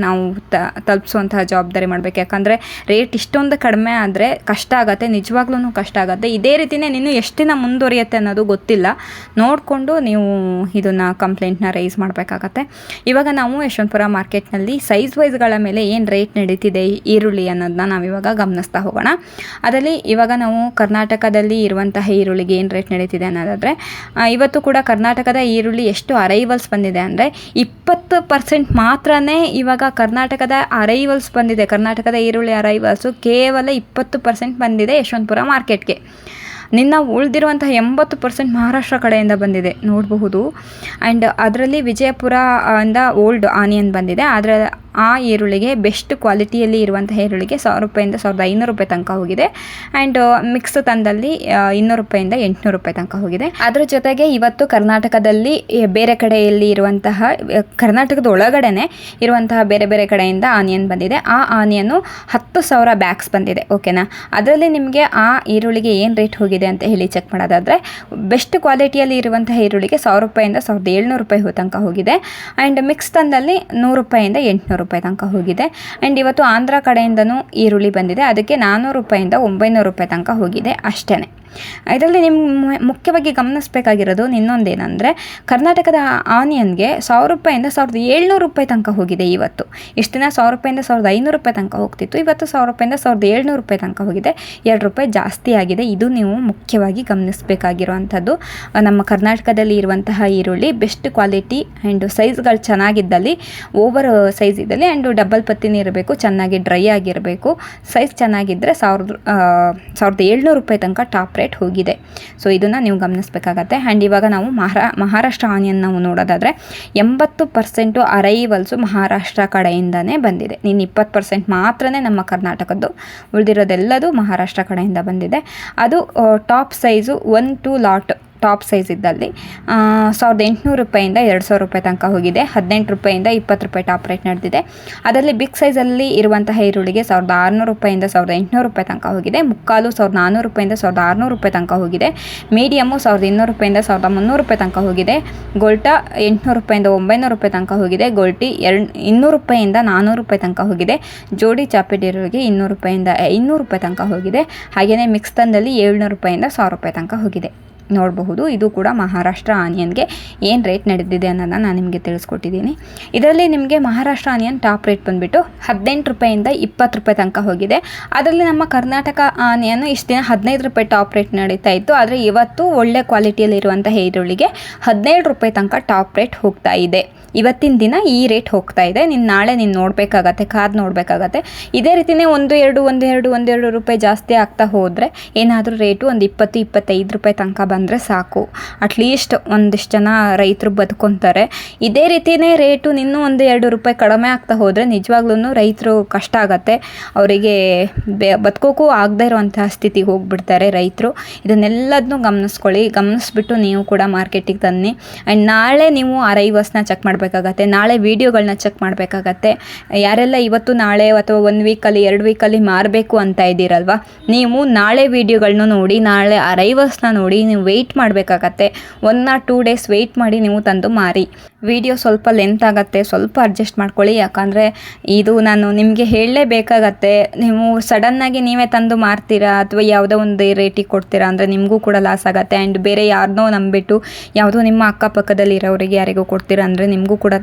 Speaker 1: ನಾವು ತ, ತಲುಪಿಸುವಂತಹ ಜವಾಬ್ದಾರಿ ಮಾಡಬೇಕು. ಯಾಕಂದರೆ ರೇಟ್ ಇಷ್ಟೊಂದು ಕಡಿಮೆ ಆದರೆ ಕಷ್ಟ ಆಗುತ್ತೆ ನಿಜವಾಗ್ಲೂ ಕಷ್ಟ ಆಗುತ್ತೆ. ಇದೇ ರೀತಿಯೇ ನೀನು ಎಷ್ಟು ದಿನ ಮುಂದುವರಿಯುತ್ತೆ ಅನ್ನೋದು ಗೊತ್ತಿಲ್ಲ. ನೋಡಿಕೊಂಡು ನೀವು ಇದನ್ನು ಕಂಪ್ಲೇಂಟ್ನ ರೈಸ್ ಮಾಡಬೇಕಾಗತ್ತೆ. ಇವಾಗ ನಾವು ಯಶವಂತಪುರ ಮಾರ್ಕೆಟ್ನಲ್ಲಿ ಸೈಜ್ ವೈಸ್ಗಳ ಮೇಲೆ ಏನು ರೇಟ್ ನಡೀತಿದೆ ಈರುಳ್ಳಿ ಅನ್ನೋದನ್ನ ನಾವು ಇವಾಗ ಗಮನಿಸ್ತಾ ಹೋಗೋಣ. ಅದರಲ್ಲಿ ಇವಾಗ ನಾವು ಕರ್ನಾಟಕದಲ್ಲಿ ಇರುವಂತಹ ಈರುಳ್ಳಿಗೆ ಏನು ರೇಟ್ ನಡೀತಿದೆ ಅನ್ನೋದಾದರೆ ಆ, ಇವತ್ತು ಕೂಡ ಕರ್ನಾಟಕದ ಈರುಳ್ಳಿ ಎಷ್ಟು ಅರೈವಲ್ಸ್ ಬಂದಿದೆ ಅಂದರೆ ಇಪ್ಪತ್ತು ಪರ್ಸೆಂಟ್ ಮಾತ್ರನೇ ಇವಾಗ ಕರ್ನಾಟಕದ ಅರೈವಲ್ಸ್ ಬಂದಿದೆ. ಕರ್ನಾಟಕದ ಈರುಳ್ಳಿ ಅರೈವಲ್ಸು ಕೇವಲ ಇಪ್ಪತ್ತು ಪರ್ಸೆಂಟ್ ಬಂದಿದೆ ಯಶವಂತಪುರ ಮಾರ್ಕೆಟ್ಗೆ. ನಿನ್ನ ಉಳಿದಿರುವಂತಹ ಎಂಬತ್ತು ಪರ್ಸೆಂಟ್ ಮಹಾರಾಷ್ಟ್ರ ಕಡೆಯಿಂದ ಬಂದಿದೆ. ನೋಡಬಹುದು. ಆ್ಯಂಡ್ ಅದರಲ್ಲಿ ವಿಜಯಪುರ ಇಂದ ಓಲ್ಡ್ ಆನಿಯನ್ ಬಂದಿದೆ. ಆದರೆ ಆ ಈರುಳ್ಳಿಗೆ ಬೆಸ್ಟ್ ಕ್ವಾಲಿಟಿಯಲ್ಲಿ ಇರುವಂತಹ ಈರುಳ್ಳಿಗೆ ಸಾವಿರ ರೂಪಾಯಿಂದ ಸಾವಿರದ ಐನೂರು ರೂಪಾಯಿ ತನಕ ಹೋಗಿದೆ. ಆ್ಯಂಡ್ ಮಿಕ್ಸ್ ತಂದಲ್ಲಿ ಆ, ಇನ್ನೂರು ರೂಪಾಯಿಂದ ಎಂಟುನೂರು ರೂಪಾಯಿ ತನಕ ಹೋಗಿದೆ. ಅದರ ಜೊತೆಗೆ ಇವತ್ತು ಕರ್ನಾಟಕದಲ್ಲಿ ಬೇರೆ ಕಡೆಯಲ್ಲಿ ಇರುವಂತಹ ಕರ್ನಾಟಕದ ಒಳಗಡೆನೆ ಇರುವಂತಹ ಬೇರೆ ಬೇರೆ ಕಡೆಯಿಂದ ಆನಿಯನ್ ಬಂದಿದೆ. ಆ ಆನಿಯನ್ನು ಹತ್ತು ಸಾವಿರ ಬ್ಯಾಗ್ಸ್ ಬಂದಿದೆ ಓಕೆನಾ ಅದರಲ್ಲಿ ನಿಮಗೆ ಆ ಈರುಳ್ಳಿಗೆ ಏನು ರೇಟ್ ಹೋಗಿದೆ ಅಂತ ಹೇಳಿ ಚೆಕ್ ಮಾಡೋದಾದರೆ ಬೆಸ್ಟ್ ಕ್ವಾಲಿಟಿಯಲ್ಲಿ ಇರುವಂತಹ ಈರುಳ್ಳಿಗೆ ಸಾವಿರ ರೂಪಾಯಿಂದ ಸಾವಿರದ ಏಳ್ನೂರು ರೂಪಾಯಿ ತನಕ ಹೋಗಿದೆ. ಆ್ಯಂಡ್ ಮಿಕ್ಸ್ ತಂದಲ್ಲಿ ನೂರು ರೂಪಾಯಿಂದ ಎಂಟುನೂರು ರೂಪಾಯಿ ತನಕ ಹೋಗಿದೆ. ಆ್ಯಂಡ್ ಇವತ್ತು ಆಂಧ್ರ ಕಡೆಯಿಂದನೂ ಈರುಳ್ಳಿ ಬಂದಿದೆ. ಅದಕ್ಕೆ ನಾನ್ನೂರು ರೂಪಾಯಿಂದ ಒಂಬೈನೂರು ರೂಪಾಯಿ ತನಕ ಹೋಗಿದೆ ಅಷ್ಟೇ ಇದರಲ್ಲಿ ನಿಮ್ಮ ಮುಖ್ಯವಾಗಿ ಗಮನಿಸಬೇಕಾಗಿರೋದು ಇನ್ನೊಂದೇನೆಂದರೆ, ಕರ್ನಾಟಕದ ಆನಿಯನ್ಗೆ ಸಾವಿರ ರೂಪಾಯಿಂದ ಸಾವಿರದ ಏಳ್ನೂರು ರೂಪಾಯಿ ತನಕ ಹೋಗಿದೆ ಇವತ್ತು. ಇಷ್ಟು ದಿನ ಸಾವಿರ ರೂಪಾಯಿಂದ ಸಾವಿರದ ಐನೂರು ರೂಪಾಯಿ ತನಕ ಹೋಗ್ತಿತ್ತು. ಇವತ್ತು ಸಾವಿರ ರೂಪಾಯಿಂದ ಸಾವಿರದ ಏಳ್ನೂರು ರೂಪಾಯಿ ತನಕ ಹೋಗಿದೆ. ಎರಡು ರೂಪಾಯಿ ಜಾಸ್ತಿ ಆಗಿದೆ. ಇದು ನೀವು ಮುಖ್ಯವಾಗಿ ಗಮನಿಸಬೇಕಾಗಿರುವಂಥದ್ದು. ನಮ್ಮ ಕರ್ನಾಟಕದಲ್ಲಿ ಇರುವಂತಹ ಈರುಳ್ಳಿ ಬೆಸ್ಟ್ ಕ್ವಾಲಿಟಿ ಆ್ಯಂಡ್ ಸೈಜ್ಗಳು ಚೆನ್ನಾಗಿದ್ದಲ್ಲಿ, ಓವರ್ ಸೈಜ್ ಇದ್ದಲ್ಲಿ ಆ್ಯಂಡ್ ಡಬಲ್ ಪತ್ತಿನ ಇರಬೇಕು, ಚೆನ್ನಾಗಿ ಡ್ರೈ ಆಗಿರಬೇಕು. ಸೈಜ್ ಚೆನ್ನಾಗಿದ್ದರೆ ಸಾವಿರದ ಸಾವಿರದ ಏಳ್ನೂರು ರೂಪಾಯಿ ತನಕ ಟಾಪ್ ರೇಟ್ ಹೋಗಿದೆ. ಸೊ ಇದನ್ನು ನೀವು ಗಮನಿಸಬೇಕಾಗತ್ತೆ. ಆ್ಯಂಡ್ ಇವಾಗ ನಾವು ಮಹಾರಾ ಮಹಾರಾಷ್ಟ್ರ ಆನಿಯನ್ ನಾವು ನೋಡೋದಾದರೆ ಎಂಬತ್ತು ಪರ್ಸೆಂಟು ಅರೈವಲ್ಸು ಮಹಾರಾಷ್ಟ್ರ ಕಡೆಯಿಂದನೇ ಬಂದಿದೆ. ನೀನು ಇಪ್ಪತ್ತು ಪರ್ಸೆಂಟ್ ಮಾತ್ರನೇ ನಮ್ಮ ಕರ್ನಾಟಕದ್ದು. ಉಳಿದಿರೋದೆಲ್ಲದೂ ಮಹಾರಾಷ್ಟ್ರ ಕಡೆಯಿಂದ ಬಂದಿದೆ. ಅದು top size one two lot top size ಇದ್ದಲ್ಲಿ ಸಾವಿರದ ಎಂಟುನೂರು ರೂಪಾಯಿಂದ ಎರಡು ಸಾವಿರ ರೂಪಾಯಿ ತನಕ ಹೋಗಿದೆ. ಹದಿನೆಂಟು ರೂಪಾಯಿಂದ ಇಪ್ಪತ್ತು ರೂಪಾಯಿ ಟಾಪ್ ರೇಟ್ ನಡೆದಿದೆ. ಅದರಲ್ಲಿ ಬಿಗ್ ಸೈಜಲ್ಲಿ ಇರುವಂತಹ ಈರುಳ್ಳಿಗೆ ಸಾವಿರದ ಆರುನೂರು ರೂಪಾಯಿಂದ ಸಾವಿರದ ಎಂಟುನೂರು ರೂಪಾಯಿ ತನಕ ಹೋಗಿದೆ. ಮುಕ್ಕಾಲು ಸಾವಿರದ ನಾನ್ನೂರು ರೂಪಾಯಿಂದ ಸಾವಿರದ ಆರುನೂರು ರೂಪಾಯಿ ತನಕ ಹೋಗಿದೆ. ಮೀಡಿಯಮ್ಮು ಸಾವಿರದ ಇನ್ನೂರು ರೂಪಾಯಿಂದ ಸಾವಿರದ ಮುನ್ನೂರು ರೂಪಾಯಿ ತನಕ ಹೋಗಿದೆ. ಗೋಲ್ಟಾ ಎಂಟುನೂರು ರೂಪಾಯಿಂದ ಒಂಬೈನೂರು ರೂಪಾಯಿ ತನಕ ಹೋಗಿದೆ. ಗೋಲ್ಟಿ ಎರಡು, ಇನ್ನೂರು ರೂಪಾಯಿಂದ ನಾನ್ನೂರು ರೂಪಾಯಿ ತನಕ ಹೋಗಿದೆ. ಜೋಡಿ ಚಾಪೆಟ್ ಈರುಳ್ಳಿಗೆ ಇನ್ನೂರು ರೂಪಾಯಿಂದ, ಇನ್ನೂರು ರೂಪಾಯಿ ತನಕ ಹೋಗಿದೆ. ಹಾಗೆಯೇ ಮಿಕ್ಸ್ ತಂದಲ್ಲಿ ಏಳ್ನೂರು ರೂಪಾಯಿಂದ ಸಾವಿರ ರೂಪಾಯಿ ತನಕ ಹೋಗಿದೆ. ನೋಡಬಹುದು. ಇದು ಕೂಡ ಮಹಾರಾಷ್ಟ್ರ ಆನಿಯನ್ಗೆ ಏನು ರೇಟ್ ನಡೆದಿದೆ ಅನ್ನೋದನ್ನ ನಾನು ನಿಮಗೆ ತಿಳಿಸ್ಕೊಟ್ಟಿದ್ದೀನಿ. ಇದರಲ್ಲಿ ನಿಮಗೆ ಮಹಾರಾಷ್ಟ್ರ ಆನಿಯನ್ ಟಾಪ್ ರೇಟ್ ಬಂದುಬಿಟ್ಟು ಹದಿನೆಂಟು ರೂಪಾಯಿಂದ ಇಪ್ಪತ್ತು ರೂಪಾಯಿ ತನಕ ಹೋಗಿದೆ. ಅದರಲ್ಲಿ ನಮ್ಮ ಕರ್ನಾಟಕ ಆನಿಯನ್ ಇಷ್ಟು ದಿನ ಹದಿನೈದು ರೂಪಾಯಿ ಟಾಪ್ ರೇಟ್ ನಡೀತಾ ಇತ್ತು. ಆದರೆ ಇವತ್ತು ಒಳ್ಳೆ ಕ್ವಾಲಿಟಿಯಲ್ಲಿರುವಂಥ ಈರುಳ್ಳಿಗೆ ಹದಿನೇಳು ರೂಪಾಯಿ ತನಕ ಟಾಪ್ ರೇಟ್ ಹೋಗ್ತಾ ಇದೆ. ಇವತ್ತಿನ ದಿನ ಈ ರೇಟ್ ಹೋಗ್ತಾ ಇದೆ. ನೀನು ನಾಳೆ ನೀನು ನೋಡಬೇಕಾಗತ್ತೆ, ಕಾದು ನೋಡಬೇಕಾಗತ್ತೆ. ಇದೇ ರೀತಿಯೇ ಒಂದು ಎರಡು ಒಂದು ಎರಡು ಒಂದೆರಡು ರೂಪಾಯಿ ಜಾಸ್ತಿ ಆಗ್ತಾ ಹೋದರೆ ಏನಾದರೂ ರೇಟು ಒಂದು ಇಪ್ಪತ್ತು, ಇಪ್ಪತ್ತೈದು ರೂಪಾಯಿ ತನಕ ಬಂದರೆ ಸಾಕು. ಅಟ್ಲೀಸ್ಟ್ ಒಂದಿಷ್ಟು ಜನ ರೈತರು ಬದುಕೊತಾರೆ. ಇದೇ ರೀತಿಯೇ ರೇಟು ಇನ್ನೂ ಒಂದು ಎರಡು ರೂಪಾಯಿ ಕಡಿಮೆ ಆಗ್ತಾ ಹೋದರೆ ನಿಜವಾಗ್ಲೂ ರೈತರು ಕಷ್ಟ ಆಗತ್ತೆ. ಅವರಿಗೆ ಬೆ ಬದುಕೋಕ್ಕೂ ಆಗದೇ ಇರುವಂತಹ ಸ್ಥಿತಿಗೆ ಹೋಗ್ಬಿಡ್ತಾರೆ ರೈತರು. ಇದನ್ನೆಲ್ಲದನ್ನೂ ಗಮನಿಸ್ಕೊಳ್ಳಿ. ಗಮನಿಸ್ಬಿಟ್ಟು ನೀವು ಕೂಡ ಮಾರ್ಕೆಟಿಗೆ ತನ್ನಿ ಆ್ಯಂಡ್ ನಾಳೆ ನೀವು ಆ ರೈವರ್ಸ್ನ ಚೆಕ್ ಮಾಡಬೇಕಾಗತ್ತೆ. ನಾಳೆ ವೀಡಿಯೋಗಳನ್ನ ಚೆಕ್ ಮಾಡಬೇಕಾಗತ್ತೆ. ಯಾರೆಲ್ಲ ಇವತ್ತು, ನಾಳೆ ಅಥವಾ ಒಂದು ವೀಕಲ್ಲಿ ಎರಡು ವೀಕಲ್ಲಿ ಮಾರಬೇಕು ಅಂತ ಇದ್ದೀರಲ್ವ? ನೀವು ನಾಳೆ ವೀಡಿಯೋಗಳನ್ನ ನೋಡಿ, ನಾಳೆ ಆ ರೈವಸ್ನ ನೋಡಿ ನೀವು ವೆಯ್ಟ್ ಮಾಡಬೇಕಾಗತ್ತೆ. One or two days wait ಮಾಡಿ ನೀವು ತಂದು ಮಾರಿ. ವಿಡಿಯೋ ಸ್ವಲ್ಪ ಲೆಂತ್ ಆಗುತ್ತೆ, ಸ್ವಲ್ಪ ಅಡ್ಜಸ್ಟ್ ಮಾಡ್ಕೊಳ್ಳಿ. ಯಾಕಂದರೆ ಇದು ನಾನು ನಿಮಗೆ ಹೇಳಲೇಬೇಕಾಗತ್ತೆ. ನೀವು ಸಡನ್ನಾಗಿ ನೀವೇ ತಂದು ಮಾರ್ತೀರಾ? ಅಥವಾ ಯಾವುದೋ ಒಂದು ರೇಟಿಗೆ ಕೊಡ್ತೀರಾ? ಅಂದರೆ ನಿಮಗೂ ಕೂಡ ಲಾಸ್ ಆಗುತ್ತೆ. ಆ್ಯಂಡ್ ಬೇರೆ ಯಾರನ್ನೋ ನಂಬಿಟ್ಟು, ಯಾವುದೋ ನಿಮ್ಮ ಅಕ್ಕಪಕ್ಕದಲ್ಲಿ ಇರೋರಿಗೆ ಯಾರಿಗೂ ಕೊಡ್ತೀರಾ? ಅಂದರೆ ನಿಮಗೂ ಕೂಡ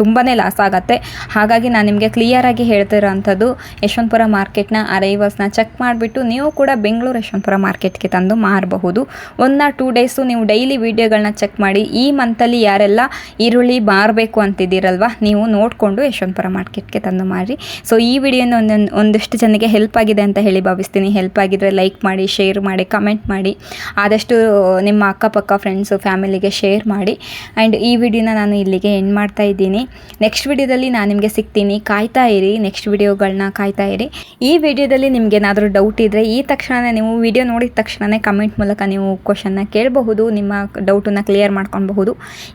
Speaker 1: ತುಂಬಾ ಲಾಸ್ ಆಗುತ್ತೆ. ಹಾಗಾಗಿ ನಾನು ನಿಮಗೆ ಕ್ಲಿಯರಾಗಿ ಹೇಳ್ತಿರೋ ಅಂಥದ್ದು ಯಶವಂತಪುರ ಮಾರ್ಕೆಟ್ನ ಅರೈವಲ್ಸ್ನ ಚೆಕ್ ಮಾಡಿಬಿಟ್ಟು ನೀವು ಕೂಡ ಬೆಂಗಳೂರು ಯಶವಂತಪುರ ಮಾರ್ಕೆಟ್ಗೆ ತಂದು ಮಾರಬಹುದು. ಆರ್ ಟೂ ಡೇಸು ನೀವು ಡೈಲಿ ವೀಡಿಯೋಗಳನ್ನ ಚೆಕ್ ಮಾಡಿ, ಈ ಮಂತಲ್ಲಿ ಯಾರೆಲ್ಲ ಈರುಳ್ಳಿ ಮಾರಬೇಕು ಅಂತಿದ್ದೀರಲ್ವ, ನೀವು ನೋಡಿಕೊಂಡು ಯಶವಂತಪುರ ಮಾರ್ಕೆಟ್ಗೆ ತಂದು ಮಾರಿ ಸೊ ಈ ವಿಡಿಯೋನ ಒಂದೊಂದು, ಒಂದಿಷ್ಟು ಜನಕ್ಕೆ ಹೆಲ್ಪ್ ಆಗಿದೆ ಅಂತ ಹೇಳಿ ಭಾವಿಸ್ತೀನಿ. ಹೆಲ್ಪ್ ಆಗಿದ್ರೆ ಲೈಕ್ ಮಾಡಿ ಶೇರ್ ಮಾಡಿ ಕಮೆಂಟ್ ಮಾಡಿ, ಆದಷ್ಟು ನಿಮ್ಮ ಅಕ್ಕಪಕ್ಕ ಫ್ರೆಂಡ್ಸು ಫ್ಯಾಮಿಲಿಗೆ ಶೇರ್ ಮಾಡಿ. ಆ್ಯಂಡ್ ಈ ವಿಡಿಯೋನ ನಾನು ಇಲ್ಲಿಗೆ ಎಂಡ್ ಮಾಡ್ತಾ ಇದ್ದೀನಿ. ನೆಕ್ಸ್ಟ್ ವಿಡಿಯೋದಲ್ಲಿ ನಾನು ನಿಮಗೆ ಸಿಗ್ತೀನಿ. ಕಾಯ್ತಾ ಇರಿ. ನೆಕ್ಸ್ಟ್ ವಿಡಿಯೋಗಳನ್ನ ಕಾಯ್ತಾ ಇರಿ. ಈ ವಿಡಿಯೋದಲ್ಲಿ ನಿಮ್ಗೆ ಏನಾದರೂ ಡೌಟ್ ಇದ್ದರೆ ಈ ತಕ್ಷಣ ನೀವು ವಿಡಿಯೋ ನೋಡಿದ ತಕ್ಷಣವೇ ಕಮೆಂಟ್ ಮೂಲಕ ನೀವು ಕ್ವಶನ್ನ ಕೇಳಬಹುದು, ನಿಮ್ಮ ಡೌಟನ್ನು ಕ್ಲಿಯರ್ ಮಾಡ್ಕೊಬಹುದು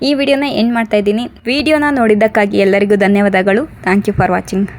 Speaker 1: ಈ ವಿಡಿಯೋನ ಎಂಡ್ ಮಾಡ್ತಾ ಇದ್ದೀನಿ. ವಿಡಿಯೋನ ನೋಡಿದ್ದಕ್ಕಾಗಿ ಎಲ್ಲರಿಗೂ ಧನ್ಯವಾದಗಳು. Thank you for watching